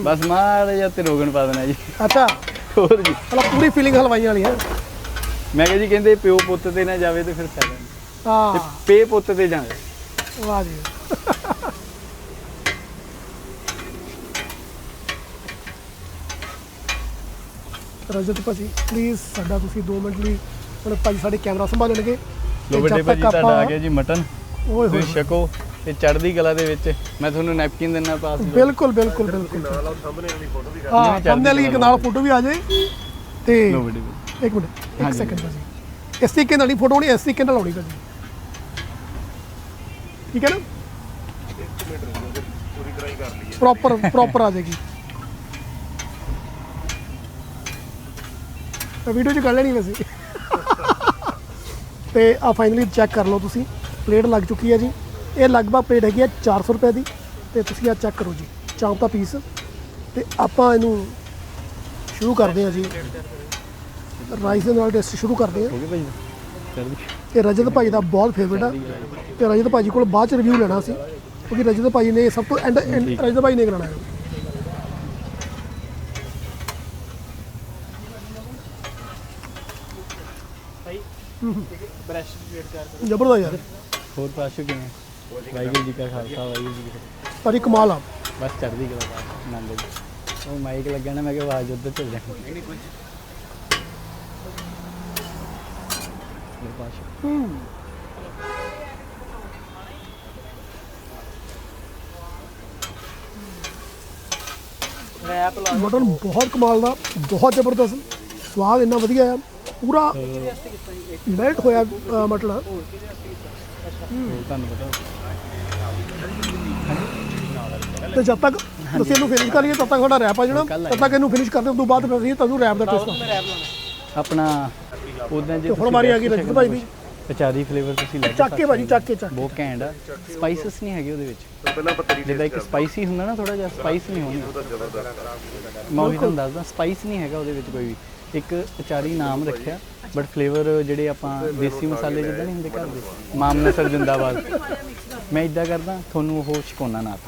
ਬਸ ਮਾੜਾ ਜਿਹਾ ਤੇ ਰੋਗਣ ਪਾ ਦੇਣਾ ਜੀ। ਅੱਛਾ। ਹੋਰ ਜੀ। ਮਤਲਬ ਪੂਰੀ ਫੀਲਿੰਗ ਹਲਵਾਈਆਂ ਵਾਲੀ ਹੈ। ਮੈਂ ਕਿਹਾ ਜੀ ਕਹਿੰਦੇ ਪਿਓ ਪੁੱਤ ਤੇ ਨਾ ਜਾਵੇ ਤੇ ਫਿਰ ਫਾਇਦਾ ਨਹੀਂ। ਤੇ ਹਾਂ ਪੇ ਪੁੱਤ ਤੇ ਜਾਵੇ। ਵਾਹ ਜੀ। ਰਜਤ ਭਾਜੀ ਪਲੀਜ਼ ਸਾਡਾ ਤੁਸੀਂ 2 ਮਿੰਟ ਲਈ ਹੁਣ ਭਾਜੀ ਸਾਡੇ ਕੈਮਰਾ ਸੰਭਾਲਣਗੇ। ਲੋ ਤੇ ਵੱਡੇ ਜਦ ਭਾਜੀ ਤੱਕ ਤੁਹਾਡਾ ਆ ਆਪਾਂ- ਗਿਆ ਜੀ ਮਟਨ। ਓਏ ਹੋਏ ਤੁਸੀਂ ਛਕੋ। ਤੇ ਚੜਦੀ ਕਲਾ ਦੇ ਵਿੱਚ ਮੈਂ ਤੁਹਾਨੂੰ ਨੈਪਕਿਨ ਦਿੰਨਾ ਪਾਸ ਬਿਲਕੁਲ ਬਿਲਕੁਲ ਬਿਲਕੁਲ। ਨਾਲ ਸਾਹਮਣੇ ਵਾਲੀ ਫੋਟੋ ਵੀ ਹਾਂ ਚੜ੍ਹਦੀ ਸਾਹਮਣੇ ਵਾਲੀ ਇੱਕ ਨਾਲ ਫੋਟੋ ਵੀ ਆ ਜਾਏ ਤੇ ਇੱਕ ਮਿੰਟ ਇੱਕ। ਸੈਕਿੰਡ ਭਾਜੀ। ਇਸ ਤਰੀਕੇ ਨਾਲ ਨਹੀਂ ਫੋਟੋ ਨਹੀਂ ਇਸ ਤਰੀਕੇ ਨਾਲ ਲਾਉਣੀ ਭਾਜੀ। ਠੀਕ ਹੈ ਨਾ? ਪੂਰੀ ਤਰ੍ਹਾਂ ਹੀ ਕਰ ਲਈਏ ਪ੍ਰੋਪਰ ਪ੍ਰੋਪਰ ਆ ਜਾਏਗੀ। ਤਾਂ ਵੀਡੀਓ ਚ ਕਰ ਲੈਣੀ ਵੈਸੇ। ਤੇ ਆ ਫਾਈਨਲੀ ਚੈੱਕ ਕਰ ਲਓ ਤੁਸੀਂ। ਪਲੇਟ ਲੱਗ ਚੁੱਕੀ ਹੈ ਜੀ। ਇਹ ਲਗਭਗ ਪਲੇਟ ਹੈਗੀ ਹੈ 400 ਰੁਪਏ ਦੀ ਤੇ ਤੁਸੀਂ ਆ ਚੈੱਕ ਕਰੋ ਜੀ ਚਾਂਪ ਦਾ ਪੀਸ ਤੇ ਆਪਾਂ ਇਹਨੂੰ ਸ਼ੁਰੂ ਕਰਦੇ ਹਾਂ ਜੀ। ਰਾਈਸ ਦੇ ਨਾਲ ਟੈਸਟ ਸ਼ੁਰੂ ਕਰਦੇ ਹਾਂ। ਹੋ ਇਹ ਰਜਤ ਭਾਈ ਦਾ ਬਹੁਤ ਫੇਵਰਟ ਆ ਤੇ ਰਜਤ ਭਾਜੀ ਕੋਲ ਬਾਅਦ ਚ ਰਿਵਿਊ ਲੈਣਾ ਸੀ ਕਿਉਂਕਿ ਰਜਤ ਭਾਈ ਨੇ ਸਭ ਤੋਂ ਐਂਡ ਰਜਤ ਭਾਈ ਨੇ ਕਰਾਣਾ ਹੈ। ਜ਼ਬਰਦਸਤ ਯਾਰ। ਹੋਰ ਪਾਸ਼ੋ ਕਿਵੇਂ? ਵਾਹਿਗੁਰੂ ਜੀ ਕਾ ਖਾਲਸਾ ਵਾਹਿਗੁਰੂ ਜੀ ਕੀ ਫਤਿਹ। ਭਾਜੀ ਕਮਾਲ ਆ। ਬਸ ਚੜਦੀ ਕਲਾ ਦਾ ਆਨੰਦ ਜੀ ਉਹ ਮਾਈਕ ਲੱਗਿਆ ਨਾ ਮੈਂ ਕਿਹਾ ਆਵਾਜ਼ ਉੱਧਰ ਚੱਲ ਜਾਣੀ। ਨਹੀਂ ਨਹੀਂ ਕੁਝ ਪਾਸ਼ੋ ਮਟਨ ਬਹੁਤ ਕਮਾਲ ਦਾ ਬਹੁਤ ਜ਼ਬਰਦਸਤ। ਸਵਾਦ ਇੰਨਾ ਵਧੀਆ ਆ। ਪੂਰਾ ਮੈਲਟ ਹੋਇਆ ਮਟਨ। ਤੁਹਾਨੂੰ ਪਤਾ। ਤੇ ਜਦ ਤੱਕ ਤੁਸੀਂ ਇਹਨੂੰ ਫਿਨਿਸ਼ ਕਰ ਲਈਏ ਤਦ ਤੱਕ ਸਾਡਾ ਰੈਪ ਆ ਜਾਣਾ ਤਦ ਤੱਕ ਇਹਨੂੰ ਫਿਨਿਸ਼ ਕਰਦੇ ਉਸ ਤੋਂ ਬਾਅਦ ਫਿਰ ਅਸੀਂ ਤੁਹਾਨੂੰ ਰੈਪ ਦਾ ਟੇਸਟ ਆਪਣਾ ਜੇ ਤੇ ਹੁਣ ਵਾਰੀ ਆ ਗਈ ਰਜਤ ਭਾਈ ਦੀ। ਅਚਾਰੀ ਫਲੇਵਰ ਤੁਸੀਂ ਲੈ ਚੱਕ ਕੇ ਭਾਜੀ ਚੱਕ ਕੇ ਚੱਕ ਬਹੁਤ ਘੈਂਟ ਆ। ਸਪਾਈਸਸ ਨਹੀਂ ਹੈਗੇ ਉਹਦੇ ਵਿੱਚ। ਪਹਿਲਾਂ ਪੱਤਰੀ ਜਿੱਦਾਂ ਇੱਕ ਸਪਾਈਸੀ ਹੁੰਦਾ ਨਾ ਥੋੜਾ ਜਿਹਾ ਸਪਾਈਸ ਨਹੀਂ ਹੋਣੀ ਮੈਂ ਉਹੀ ਤੁਹਾਨੂੰ ਦੱਸਦਾ ਸਪਾਈਸ ਨਹੀਂ ਹੈਗਾ ਉਹਦੇ ਵਿੱਚ ਕੋਈ ਵੀ। ਇੱਕ ਅਚਾਰੀ ਨਾਮ ਰੱਖਿਆ ਬਟ ਫਲੇਵਰ ਜਿਹੜੇ ਆਪਾਂ ਦੇਸੀ ਮਸਾਲੇ ਜਿੱਦਾਂ ਨਹੀਂ ਹੁੰਦੇ ਘਰ ਦੇ। ਮਾਮ ਨਸਰ ਜਿੰਦਾਬਾਦ। [LAUGHS] ਮੈਂ ਇਦਾਂ ਕਰਦਾ ਤੁਹਾਨੂੰ ਉਹ ਸ਼ਿਕਾਉਣਾ ਨਾਲ।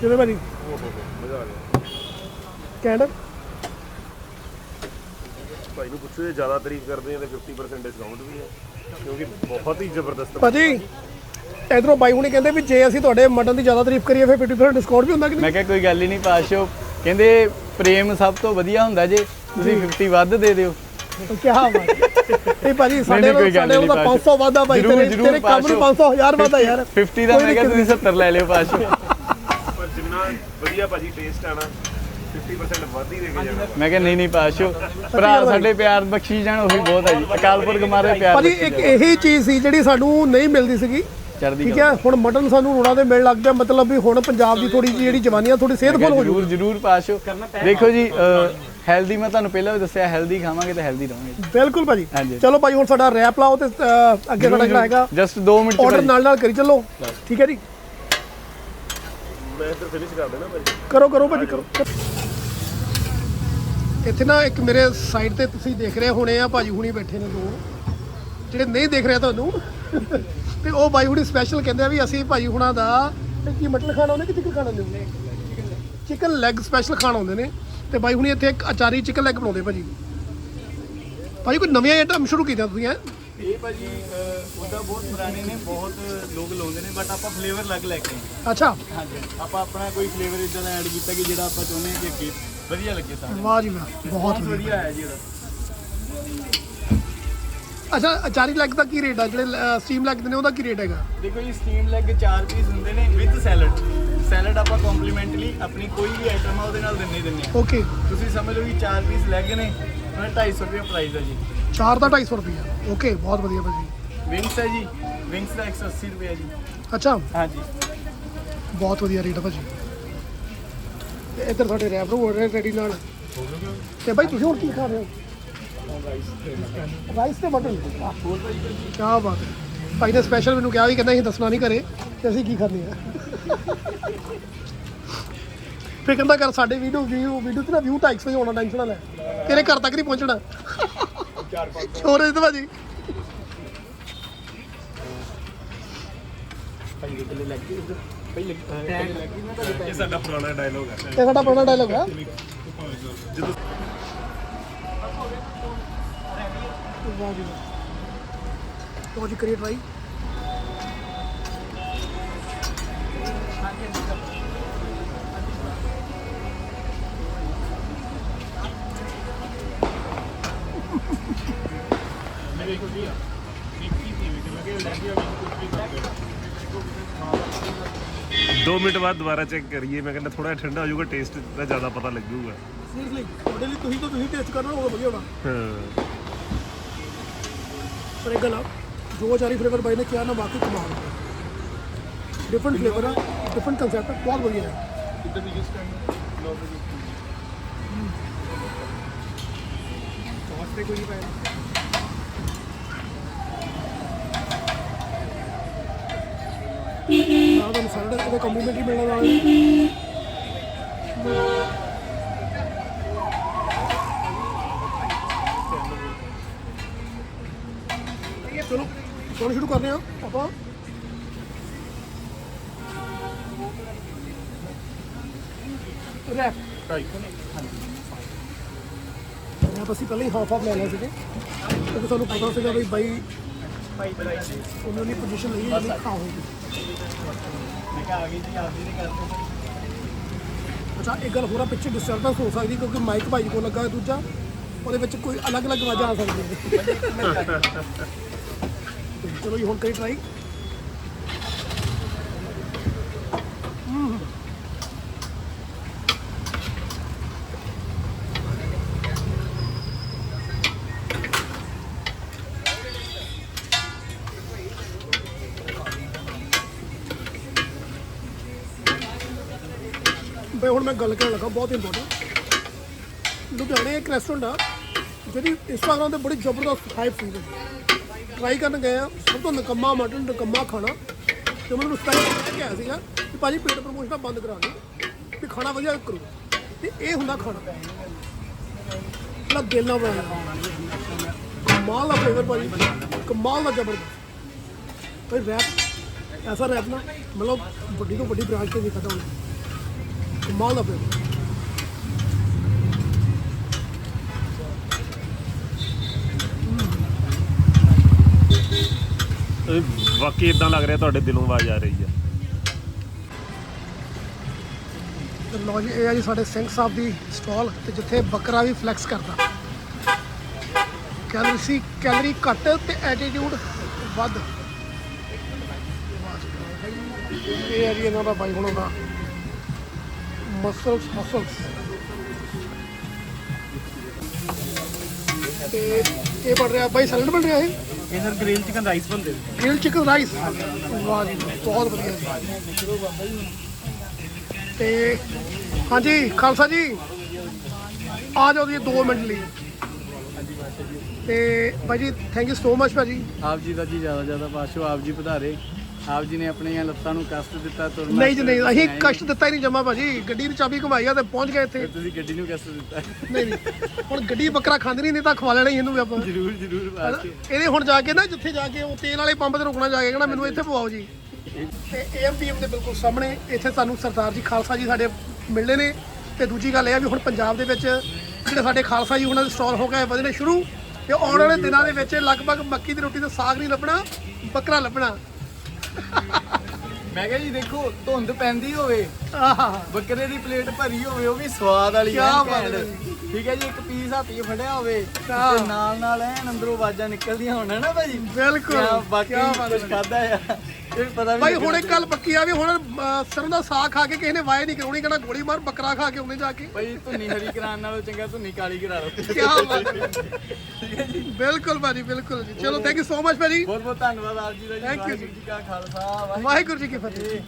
ਕਿਵੇਂ ਭਾਜੀ ਕੈਂਡ? ਭਾਈ ਨੂੰ ਪੁੱਛੋ ਜੇ ਜ਼ਿਆਦਾ ਤਾਰੀਫ ਕਰਦੇ ਆ ਤੇ 50% ਡਿਸਕਾਊਂਟ ਵੀ ਹੈ ਕਿਉਂਕਿ ਬਹੁਤ ਹੀ ਜ਼ਬਰਦਸਤ ਭਾਜੀ ਇਧਰੋਂ ਬਾਈ ਹੁਣੇ ਕਹਿੰਦੇ ਵੀ ਜੇ ਅਸੀਂ ਤੁਹਾਡੇ ਮਟਨ ਦੀ ਜ਼ਿਆਦਾ ਤਾਰੀਫ ਕਰੀਏ ਫਿਰ 50% ਡਿਸਕਾਊਂਟ ਵੀ ਹੁੰਦਾ ਕਿ ਨਹੀਂ? ਮੈਂ ਕਿਹਾ ਕੋਈ ਗੱਲ ਹੀ ਨਹੀਂ ਪਾਸ਼ੋ। ਕਹਿੰਦੇ ਪ੍ਰੇਮ ਸਭ ਤੋਂ ਵਧੀਆ ਹੁੰਦਾ ਜੇ ਤੁਸੀਂ 50 ਵੱਧ ਦੇ ਦਿਓ। ਕੀ ਬਾਤ ਨਹੀਂ ਭਾਜੀ ਸਾਡੇ ਗੱਲ ਸਾਡੇ ਤਾਂ ਨਹੀਂ, 500 ਵਾਧਾ ਭਾਈ ਤੇਰੇ ਤੇਰੇ ਕੰਮ ਨੂੰ 500 ਹਜ਼ਾਰ ਵਾਧਾ ਯਾਰ। 50 ਦਾ ਮੈਂ ਕਿਹਾ ਤੁਸੀਂ 70 ਲੈ ਲਿਓ ਪਾਸ਼ੋ। ਪਰ ਜਿੰਨਾ ਵਧੀਆ ਭਾਜੀ ਟੇਸਟ ਆਣਾ 50% ਵੱਧ ਹੀ ਦੇ ਕੇ ਜਾਣਾ। ਮੈਂ ਕਿਹਾ ਨਹੀਂ ਨਹੀਂ ਪਾਸ਼ੋ। ਭਰਾ ਸਾਡੇ ਪਿਆਰ ਬਖਸ਼ੀ ਜਾਣ ਉਹੀ ਬਹੁਤ ਹੈ ਜੀ। ਅਕਾਲ ਪੁਰਖ ਮਾਰੇ ਪਿਆਰ ਭਾਜੀ ਇੱਕ। ਇਹੀ ਚੀਜ਼ ਸੀ ਜਿਹੜੀ ਸਾਨੂੰ ਨਹੀਂ ਮਿਲਦੀ ਸੀਗੀ। ਠੀਕ ਹੈ ਹੁਣ ਮਟਨ ਸਾਨੂੰ ਰੋਣਾ ਦੇ ਮਿਲ ਲੱਗ ਪਿਆ। ਮਤਲਬ ਵੀ ਹੁਣ ਪੰਜਾਬ ਦੀ ਥੋੜੀ ਜਿਹੀ ਜਿਹੜੀ ਜਵਾਨੀਆਂ ਥੋੜੀ ਸਿਹਤਫੁਲ ਹੋ ਜਰੂਰ ਜਰੂਰ ਪਾਸ਼ੋ। ਦੇਖੋ ਜੀ ਹੈਲਦੀ ਮੈਂ ਤੁਹਾਨੂੰ ਪਹਿਲਾਂ ਵੀ ਦੱਸਿਆ ਹੈਲਦੀ ਖਾਵਾਂਗੇ ਤਾਂ ਹੈਲਦੀ ਰਹਾਂਗੇ। ਬਿਲਕੁਲ ਭਾਜੀ। ਹਾਂਜੀ। ਚਲੋ ਭਾਜੀ ਹੁਣ ਸਾਡਾ ਰੈਪ ਲਾਓ ਤੇ ਅਹ, ਅੱਗੇ ਸਾਡਾ ਜਿਹੜਾ ਹੈਗਾ ਜਸਟ 2 ਮਿੰਟ ਚ ਆਰਡਰ ਭਾਜੀ। ਨਾਲ ਨਾਲ ਕਰੀ ਚੱਲੋ। ਠੀਕ ਹੈ ਜੀ? ਮੈਂ ਇੱਧਰ ਫਿਨਿਸ਼ ਕਰ ਦੇਣਾ ਭਾਜੀ। ਕਰੋ ਕਰੋ ਭਾਜੀ ਕਰੋ। ਇੱਥੇ ਨਾ ਇੱਕ ਮੇਰੇ ਸਾਈਡ ਤੇ ਤੁਸੀਂ ਦੇਖ ਰਹੇ ਹੋਣੇ ਆ ਭਾਜੀ ਹੁਣੀ ਬੈਠੇ ਨੇ ਦੋ। ਜਿਹੜੇ ਨਹੀਂ ਦੇਖ ਰਹੇ ਤੁਹਾਨੂੰ ਤੇ ਉਹ ਭਾਈ ਹੁਣੀ ਸਪੈਸ਼ਲ ਕਹਿੰਦੇ ਆ ਵੀ ਅਸੀਂ ਭਾਜੀ ਹੁਣਾਂ ਦਾ ਇਹ ਕੀ ਮਟਨ ਖਾਣਾ ਉਹਨੇ ਕਿ ਚਿਕਨ ਖਾਣਾ ਹੁੰਦੇ ਚਿਕਨ ਲੈਗ ਸਪੈਸ਼ਲ ਖਾਣ ਆਉਂਦੇ ਨੇ। ਤੇ ਭਾਈ ਹੁਣੀ ਇੱਥੇ ਇੱਕ ਅਚਾਰੀ ਚਿਕਨ ਲੈਗ ਬਣਾਉਂਦੇ ਭਾਜੀ। ਭਾਜੀ ਕੋਈ ਨਵੀਆਂ ਆਈਟਮ ਸ਼ੁਰੂ ਕੀਤੀਆਂ ਤੁਸੀਂ ਹੈ? ਇਹ ਭਾਜੀ ਉਹਦਾ ਬਹੁਤ ਪੁਰਾਣੇ ਨੇ ਬਹੁਤ ਲੋਕ ਲਾਉਂਦੇ ਨੇ ਬਟ ਆਪਾਂ ਫਲੇਵਰ ਲੱਗ ਲੈ ਕੇ ਆਏ। ਅੱਛਾ। ਹਾਂਜੀ। ਆਪਾਂ ਆਪਣਾ ਕੋਈ ਫਲੇਵਰ ਇਦਾਂ ਦਾ ਐਡ ਕੀਤਾ ਕਿ ਜਿਹੜਾ ਆਪਾਂ ਚਾਹੁੰਦੇ ਹਾਂ ਕਿ ਅੱਗੇ ਵਧੀਆ ਲੱਗੇ ਸਾਰਿਆਂ ਨੂੰ ਵਾਹ ਜੀ ਵਾਹ ਬਹੁਤ ਵਧੀਆ। ਵਧੀਆ ਆਇਆ ਜੀ ਉਹਦਾ ਅੱਛਾ ਅਚਾਰੀ ਲੈਗ ਦਾ ਕੀ ਰੇਟ ਆ? ਜਿਹੜੇ ਸਟੀਮ ਲੈਗ ਨੇ ਉਹਦਾ ਕੀ ਰੇਟ ਹੈਗਾ? ਦੇਖੋ ਜੀ ਸਟੀਮ ਲੈਗ 4 ਪੀਸ ਹੁੰਦੇ ਨੇ ਵਿਦ ਸੈਲਡ ਸੈਲਡ ਆਪਾਂ ਕੰਪਲੀਮੈਂਟਲੀ ਆਪਣੀ ਕੋਈ ਵੀ ਆਈਟਮ ਆ ਉਹਦੇ ਨਾਲ ਦਿੰਨੇ ਹੀ ਦਿੰਨੇ ਆ। ਓਕੇ ਤੁਸੀਂ ਸਮਝ ਲਓ ਕਿ 4 ਪੀਸ ਲੈਗ ਨੇ ਉਹਨਾਂ 250 ਰੁਪਏ ਪ੍ਰਾਈਸ ਹੈ ਜੀ। ਚਾਰ ਦਾ 250 ਰੁਪਏ ਓਕੇ ਬਹੁਤ ਵਧੀਆ ਭਾਜੀ। ਵਿੰਗਸ ਹੈ ਜੀ ਵਿੰਗਸ ਦਾ 180 ਰੁਪਏ ਹੈ ਜੀ। ਅੱਛਾ। ਹਾਂਜੀ ਬਹੁਤ ਵਧੀਆ ਰੇਟ ਆ ਭਾਜੀ। ਤੇ ਇੱਧਰ ਸਾਡੇ ਰੈਪ ਹੋ ਰਹੇ ਰੈਡੀ ਨਾਲ? ਤੇ ਭਾਈ ਤੁਸੀਂ ਹੁਣ ਕੀ ਖਾ ਰਹੇ ਹੋ? ਰਾਈਸ ਤੇ ਮਟਨ ਕੀ ਬਾਤ ਹੈ। ਭਾਈ ਨੇ ਸਪੈਸ਼ਲ ਮੈਨੂੰ ਕਿਹਾ ਵੀ ਕਹਿੰਦਾ ਅਸੀਂ ਦੱਸਣਾ ਨਹੀਂ ਕਰੇ ਤੇ ਅਸੀਂ ਕੀ ਖਾਂਦੇ ਆ? ਫਿਰ ਕਹਿੰਦਾ ਕਰ ਸਾਡੇ ਵੀਡੀਓ ਵੀਊ ਵੀਡੀਓ ਤੇ ਨਾ ਵਿਊ 250 ਹੀ ਹੋਣਾ ਟੈਨਸ਼ਨ ਨਾ ਲੈ। ਤੇਰੇ ਘਰ ਤੱਕ ਨਹੀਂ ਪਹੁੰਚਣਾ। ਹੋਰ ਇਹ ਭਾਜੀ। ਇਹ ਸਾਡਾ ਪੁਰਾਣਾ ਡਾਇਲੋਗ ਹੈ। ਇਹ ਸਾਡਾ ਪੁਰਾਣਾ ਡਾਇਲੋਗ ਹੈ। ਜਦੋਂ ਵਾਹ ਜੀ ਵਾਹ। ਕਰੀਏ ਟਰਾਈ ਦੋ ਮਿੰਟ ਬਾਅਦ ਦੁਬਾਰਾ ਚੈੱਕ ਕਰੀਏ ਮੈਂ ਕਹਿੰਦਾ ਥੋੜਾ ਠੰਡਾ ਹੋ ਜਾਊਗਾ ਟੇਸਟ ਦਾ ਜ਼ਿਆਦਾ ਪਤਾ ਲੱਗੂਗਾ ਸੀਰੀਅਸਲੀ ਤੁਹਾਡੇ ਲਈ ਤੁਸੀਂ ਤਾਂ ਤੁਸੀਂ ਟੇਸਟ ਕਰਨਾ ਉਹ ਵਧੀਆ ਹੋਣਾ ਹਾਂ ਪਰ ਇਹ ਗੱਲ ਆ, ਜੋ ਚਾਰੀ ਫਲੇਵਰ ਬਾਈ ਨੇ ਕਿਹਾ ਨਾ ਵਾਕਈ ਕਮਾਲ ਹੈ ਡਿਫਰੈਂਟ ਫਲੇਵਰ ਆ ਡਿਫਰੈਂਟ ਕਨਸੈਪਟ ਹੈ ਬਹੁਤ ਵਧੀਆ ਹੈ ਤੁਹਾਨੂੰ ਸੈਲਡ ਇਹਦਾ ਕੰਪਲੀਮੈਂਟਰੀ ਮਿਲਣ ਵਾਲਾ ਹੈ ਚਲੋ ਸ਼ੁਰੂ ਕਰਦੇ ਹਾਂ ਆਪਾਂ ਰੈਪ ਰੈਪ ਅਸੀਂ ਪਹਿਲਾਂ ਹੀ ਹਾਫ ਹਾਫ ਲੈ ਲਿਆ ਸੀਗੇ। ਕਿਉਂਕਿ ਸਾਨੂੰ ਪਤਾ ਸੀਗਾ ਵੀ ਬਾਈ ਉਹਨਾਂ ਦੀ ਪੋਜੀਸ਼ਨ ਲਈ ਹੈ ਜਿਹੜੀ ਖਾ ਹੋਊਗੀ ਮੈਂ ਕਿਹਾ ਆ ਗਈ ਜੀ ਆਪ ਜੀ ਨੇ ਕਰਦੇ ਅੱਛਾ ਇੱਕ ਗੱਲ ਹੋਰ ਆ ਪਿੱਛੇ ਡਿਸਟਰਬੈਂਸ ਹੋ ਸਕਦੀ ਕਿਉਂਕਿ ਮਾਈਕ ਭਾਈ ਕੋਲ ਲੱਗਾ ਹੈ ਦੂਜਾ। ਉਹਦੇ ਵਿੱਚ ਕੋਈ ਅਲੱਗ-ਅਲੱਗ ਆਵਾਜ਼ਾਂ ਆ ਸਕਦੀਆਂ ਨੇ ਚਲੋ ਜੀ ਹੁਣ ਕਰੀ ਟਰਾਈ ਬਈ ਹੁਣ ਮੈਂ ਗੱਲ ਕਰਨ ਲੱਗਾ, ਬਹੁਤ ਇੰਪੋਰਟੈਂਟ ਲੁਧਿਆਣੇ ਇੱਕ ਰੈਸਟੋਰੈਂਟ ਆ, ਜਿਹੜੀ ਇੰਸਟਾਗ੍ਰਾਮ ਤੇ ਬੜੀ ਜ਼ਬਰਦਸਤ ਹਾਈਪ ਸੀ। ਟਰਾਈ ਕਰਨ ਗਏ ਆ, ਸਭ ਤੋਂ ਨਕੰਮਾ ਮਟਨ ਨਕੰਮਾ ਖਾਣਾ। ਤੇ ਮੈਨੂੰ ਸਪੈਸ਼ਲ ਕਹਿ ਕੇ ਸੀਗਾ ਕਿ ਭਾਜੀ, ਪੇਟ ਪ੍ਰਮੋਸ਼ਨਾਂ ਬੰਦ ਕਰਾ ਦਿਓ, ਵੀ ਖਾਣਾ ਵਧੀਆ ਕਰੋ। ਤੇ ਇਹ ਹੁੰਦਾ ਖਾਣਾ। ਬੜਾ ਦਿਲ ਨਾਲ ਬਣਾਇਆ ਕਮਾਲ ਦਾ ਫਲੇਵਰ ਭਾਜੀ, ਕਮਾਲ ਦਾ ਜ਼ਬਰਦਸਤ। ਭਾਈ ਰੈਪ ਐਸਾ ਰੈਪ ਨਾ, ਮਤਲਬ ਵੱਡੀ ਤੋਂ ਵੱਡੀ ਬ੍ਰਾਂਚ ਤੇ ਵੀ ਖਤਮ ਹੋਣਾ ਕਮਾਲ ਆ ਬੇਬੇ ਇਹ ਵਾਕਈ ਇਦਾਂ ਲੱਗ ਰਿਹਾ ਤੁਹਾਡੇ ਦਿਲੋਂ ਆਵਾਜ਼ ਆ ਰਹੀ ਹੈ। ਤੇ ਲੋ ਜੀ ਇਹ ਆ ਜੀ ਸਾਡੇ ਸਿੰਘ ਸਾਹਿਬ ਦੀ ਸਟਾਲ ਤੇ ਜਿੱਥੇ ਬੱਕਰਾ ਵੀ ਫਲੈਕਸ ਕਰਦਾ। ਕੈਲਰੀ ਸੀ ਕੈਲਰੀ ਘੱਟ ਤੇ ਐਟੀਟਿਊਡ ਵੱਧ। ਇਹ ਆ ਜੀ ਇਹਨਾਂ ਦਾ ਬਾਈ ਹੁਣਾਂ ਦਾ ਮਸਲਸ ਮਸਲਸ। ਤੇ ਇਹ ਬਣ ਰਿਹਾ ਬਾਈ ਸੈਲਡ ਬਣ ਰਿਹਾ ਇਹ? ਇਹ ਸਰ ਗ੍ਰਿਲ ਚਿਕਨ ਰਾਈਸ ਬਣਦੇ ਗ੍ਰਿਲ ਚਿਕਨ ਰਾਈਸ? ਵਾਹ ਜੀ ਬਹੁਤ ਵਧੀਆ ਜੀ। ਤੇ ਹਾਂਜੀ ਖਾਲਸਾ ਜੀ ਆ ਜਾਓ ਜੀ 2 ਮਿੰਟ ਲਈ। ਤੇ ਭਾਈ ਜੀ ਥੈਂਕ ਯੂ ਸੋ ਮਚ ਭਾਜੀ। ਆਪ ਜੀ ਦਾ ਜੀ ਜ਼ਿਆਦਾ ਜ਼ਿਆਦਾ ਪਾਸ਼ੋ ਆਪ ਜੀ ਵਧਾਰੇ ਆਪ ਜੀ ਨੇ ਆਪਣੀਆਂ ਲੱਤਾਂ ਨੂੰ ਕਸ਼ਟ ਦਿੱਤਾ ਤੁਰਨਾ ਨਹੀਂ ਜੀ ਨਹੀਂ ਅਸੀਂ ਕਸ਼ਟ ਦਿੱਤਾ ਹੀ ਨਹੀਂ ਜਮਾ ਭਾਜੀ। ਗੱਡੀ ਦੀ ਚਾਬੀ ਘੁਮਾਈ ਆ ਤੇ ਪਹੁੰਚ ਗਏ ਇੱਥੇ। ਤੁਸੀਂ ਗੱਡੀ ਨੂੰ ਕਸ਼ਟ ਦਿੱਤਾ। ਨਹੀਂ ਨਹੀਂ। ਹੁਣ ਗੱਡੀ ਬੱਕਰਾ ਖਾਂਦੀ ਨਹੀਂ ਨਹੀਂ ਤਾਂ ਖਵਾ ਲੈਣਾ ਇਹਨੂੰ ਵੀ ਆਪਾਂ। ਜਰੂਰ ਜਰੂਰ ਬਾਤ ਇਹਦੇ ਹੁਣ ਜਾ ਕੇ ਨਾ ਜਿੱਥੇ ਜਾ ਕੇ ਉਹ ਤੇਲ ਵਾਲੇ ਪੰਪ ਤੇ ਰੁਕਣਾ ਜਾ ਕੇ ਕਹਿੰਦਾ ਮੈਨੂੰ ਇੱਥੇ ਪਵਾਓ ਜੀ। ਤੇ ਏਐਮਪੀਐਮ ਦੇ ਬਿਲਕੁਲ ਸਾਹਮਣੇ ਇੱਥੇ ਸਾਨੂੰ ਸਰਦਾਰ ਜੀ ਖਾਲਸਾ ਜੀ ਸਾਡੇ ਮਿਲਦੇ ਨੇ। ਤੇ ਦੂਜੀ ਗੱਲ ਇਹ ਆ ਵੀ ਹੁਣ ਪੰਜਾਬ ਦੇ ਵਿੱਚ ਜਿਹੜੇ ਸਾਡੇ ਖਾਲਸਾ ਜੀ ਉਹਨਾਂ ਦੇ ਸਟਾਲ ਹੋ ਗਏ ਵਧਣੇ ਸ਼ੁਰੂ। ਤੇ ਆਉਣ ਵਾਲੇ ਦਿਨਾਂ ਦੇ ਵਿੱਚ ਲਗਭਗ ਮੱਕੀ ਦੀ ਰੋਟੀ ਤੇ ਸਾਗ ਨਹੀਂ ਲੱਭਣਾ ਬੱਕਰਾ ਲੱਭਣਾ। ਮੈਂ ਕਿਹਾ ਜੀ ਦੇਖੋ ਧੁੰਦ ਪੈਂਦੀ ਹੋਵੇ ਆਹਾ ਬੱਕਰੇ ਦੀ ਪਲੇਟ ਭਰੀ ਹੋਵੇ ਉਹ ਵੀ ਸਵਾਦ ਵਾਲੀ ਕਿਆ ਬਾਤ। ਹੈ। ਠੀਕ ਹੈ ਜੀ ਇੱਕ ਪੀਸ ਹੱਥੀ ਫੜਿਆ ਹੋਵੇ। ਤੇ ਨਾਲ ਨਾਲ ਐਨ ਅੰਦਰੋਂ ਆਵਾਜ਼ਾਂ ਨਿਕਲਦੀਆਂ ਹੋਣ ਨਾ ਭਾਜੀ ਬਿਲਕੁਲ ਕਿਆ ਬਾਕੀ ਕੁਝ। ਖਾਦਾ ਆ ਇਹ ਪਤਾ ਵੀ ਭਾਈ ਲੱਗਣਾ ਹੁਣ ਇੱਕ ਗੱਲ ਪੱਕੀ ਆ ਵੀ ਹੁਣ ਅਹ, ਸਰੋਂ ਦਾ ਸਾਗ ਖਾ ਕੇ ਕਿਸੇ ਨੇ ਵਾਏ ਨਹੀਂ ਕਰਾਉਣੀ ਕਹਿੰਦਾ ਗੋਲੀ ਮਾਰ ਬੱਕਰਾ ਖਾ ਕੇ ਉਹਨੇ ਜਾ ਕੇ। ਭਾਈ ਧੁੰਨੀ ਹਰੀ ਕਰਾਉਣ ਨਾਲੋਂ ਚੰਗਾ ਧੁੰਨੀ ਕਾਲੀ ਕਰਾ ਲਓ। ਕੀ ਬਾਤ ਹੈ। ਬਿਲਕੁਲ ਭਾਜੀ ਬਿਲਕੁਲ ਜੀ। ਚਲੋ ਥੈਂਕ ਯੂ ਸੋ ਮਚ ਭਾਜੀ। ਬਹੁਤ ਬਹੁਤ ਧੰਨਵਾਦ ਆਪ ਜੀ ਦਾ ਜੀ। Thank you ਵਾਹਿਗੁਰੂ ਜੀ ਕਾ ਖਾਲਸਾ ਵਾਹਿਗੁਰੂ ਵਾਹਿਗੁਰੂ ਜੀ ਕੀ ਫਤਿਹ।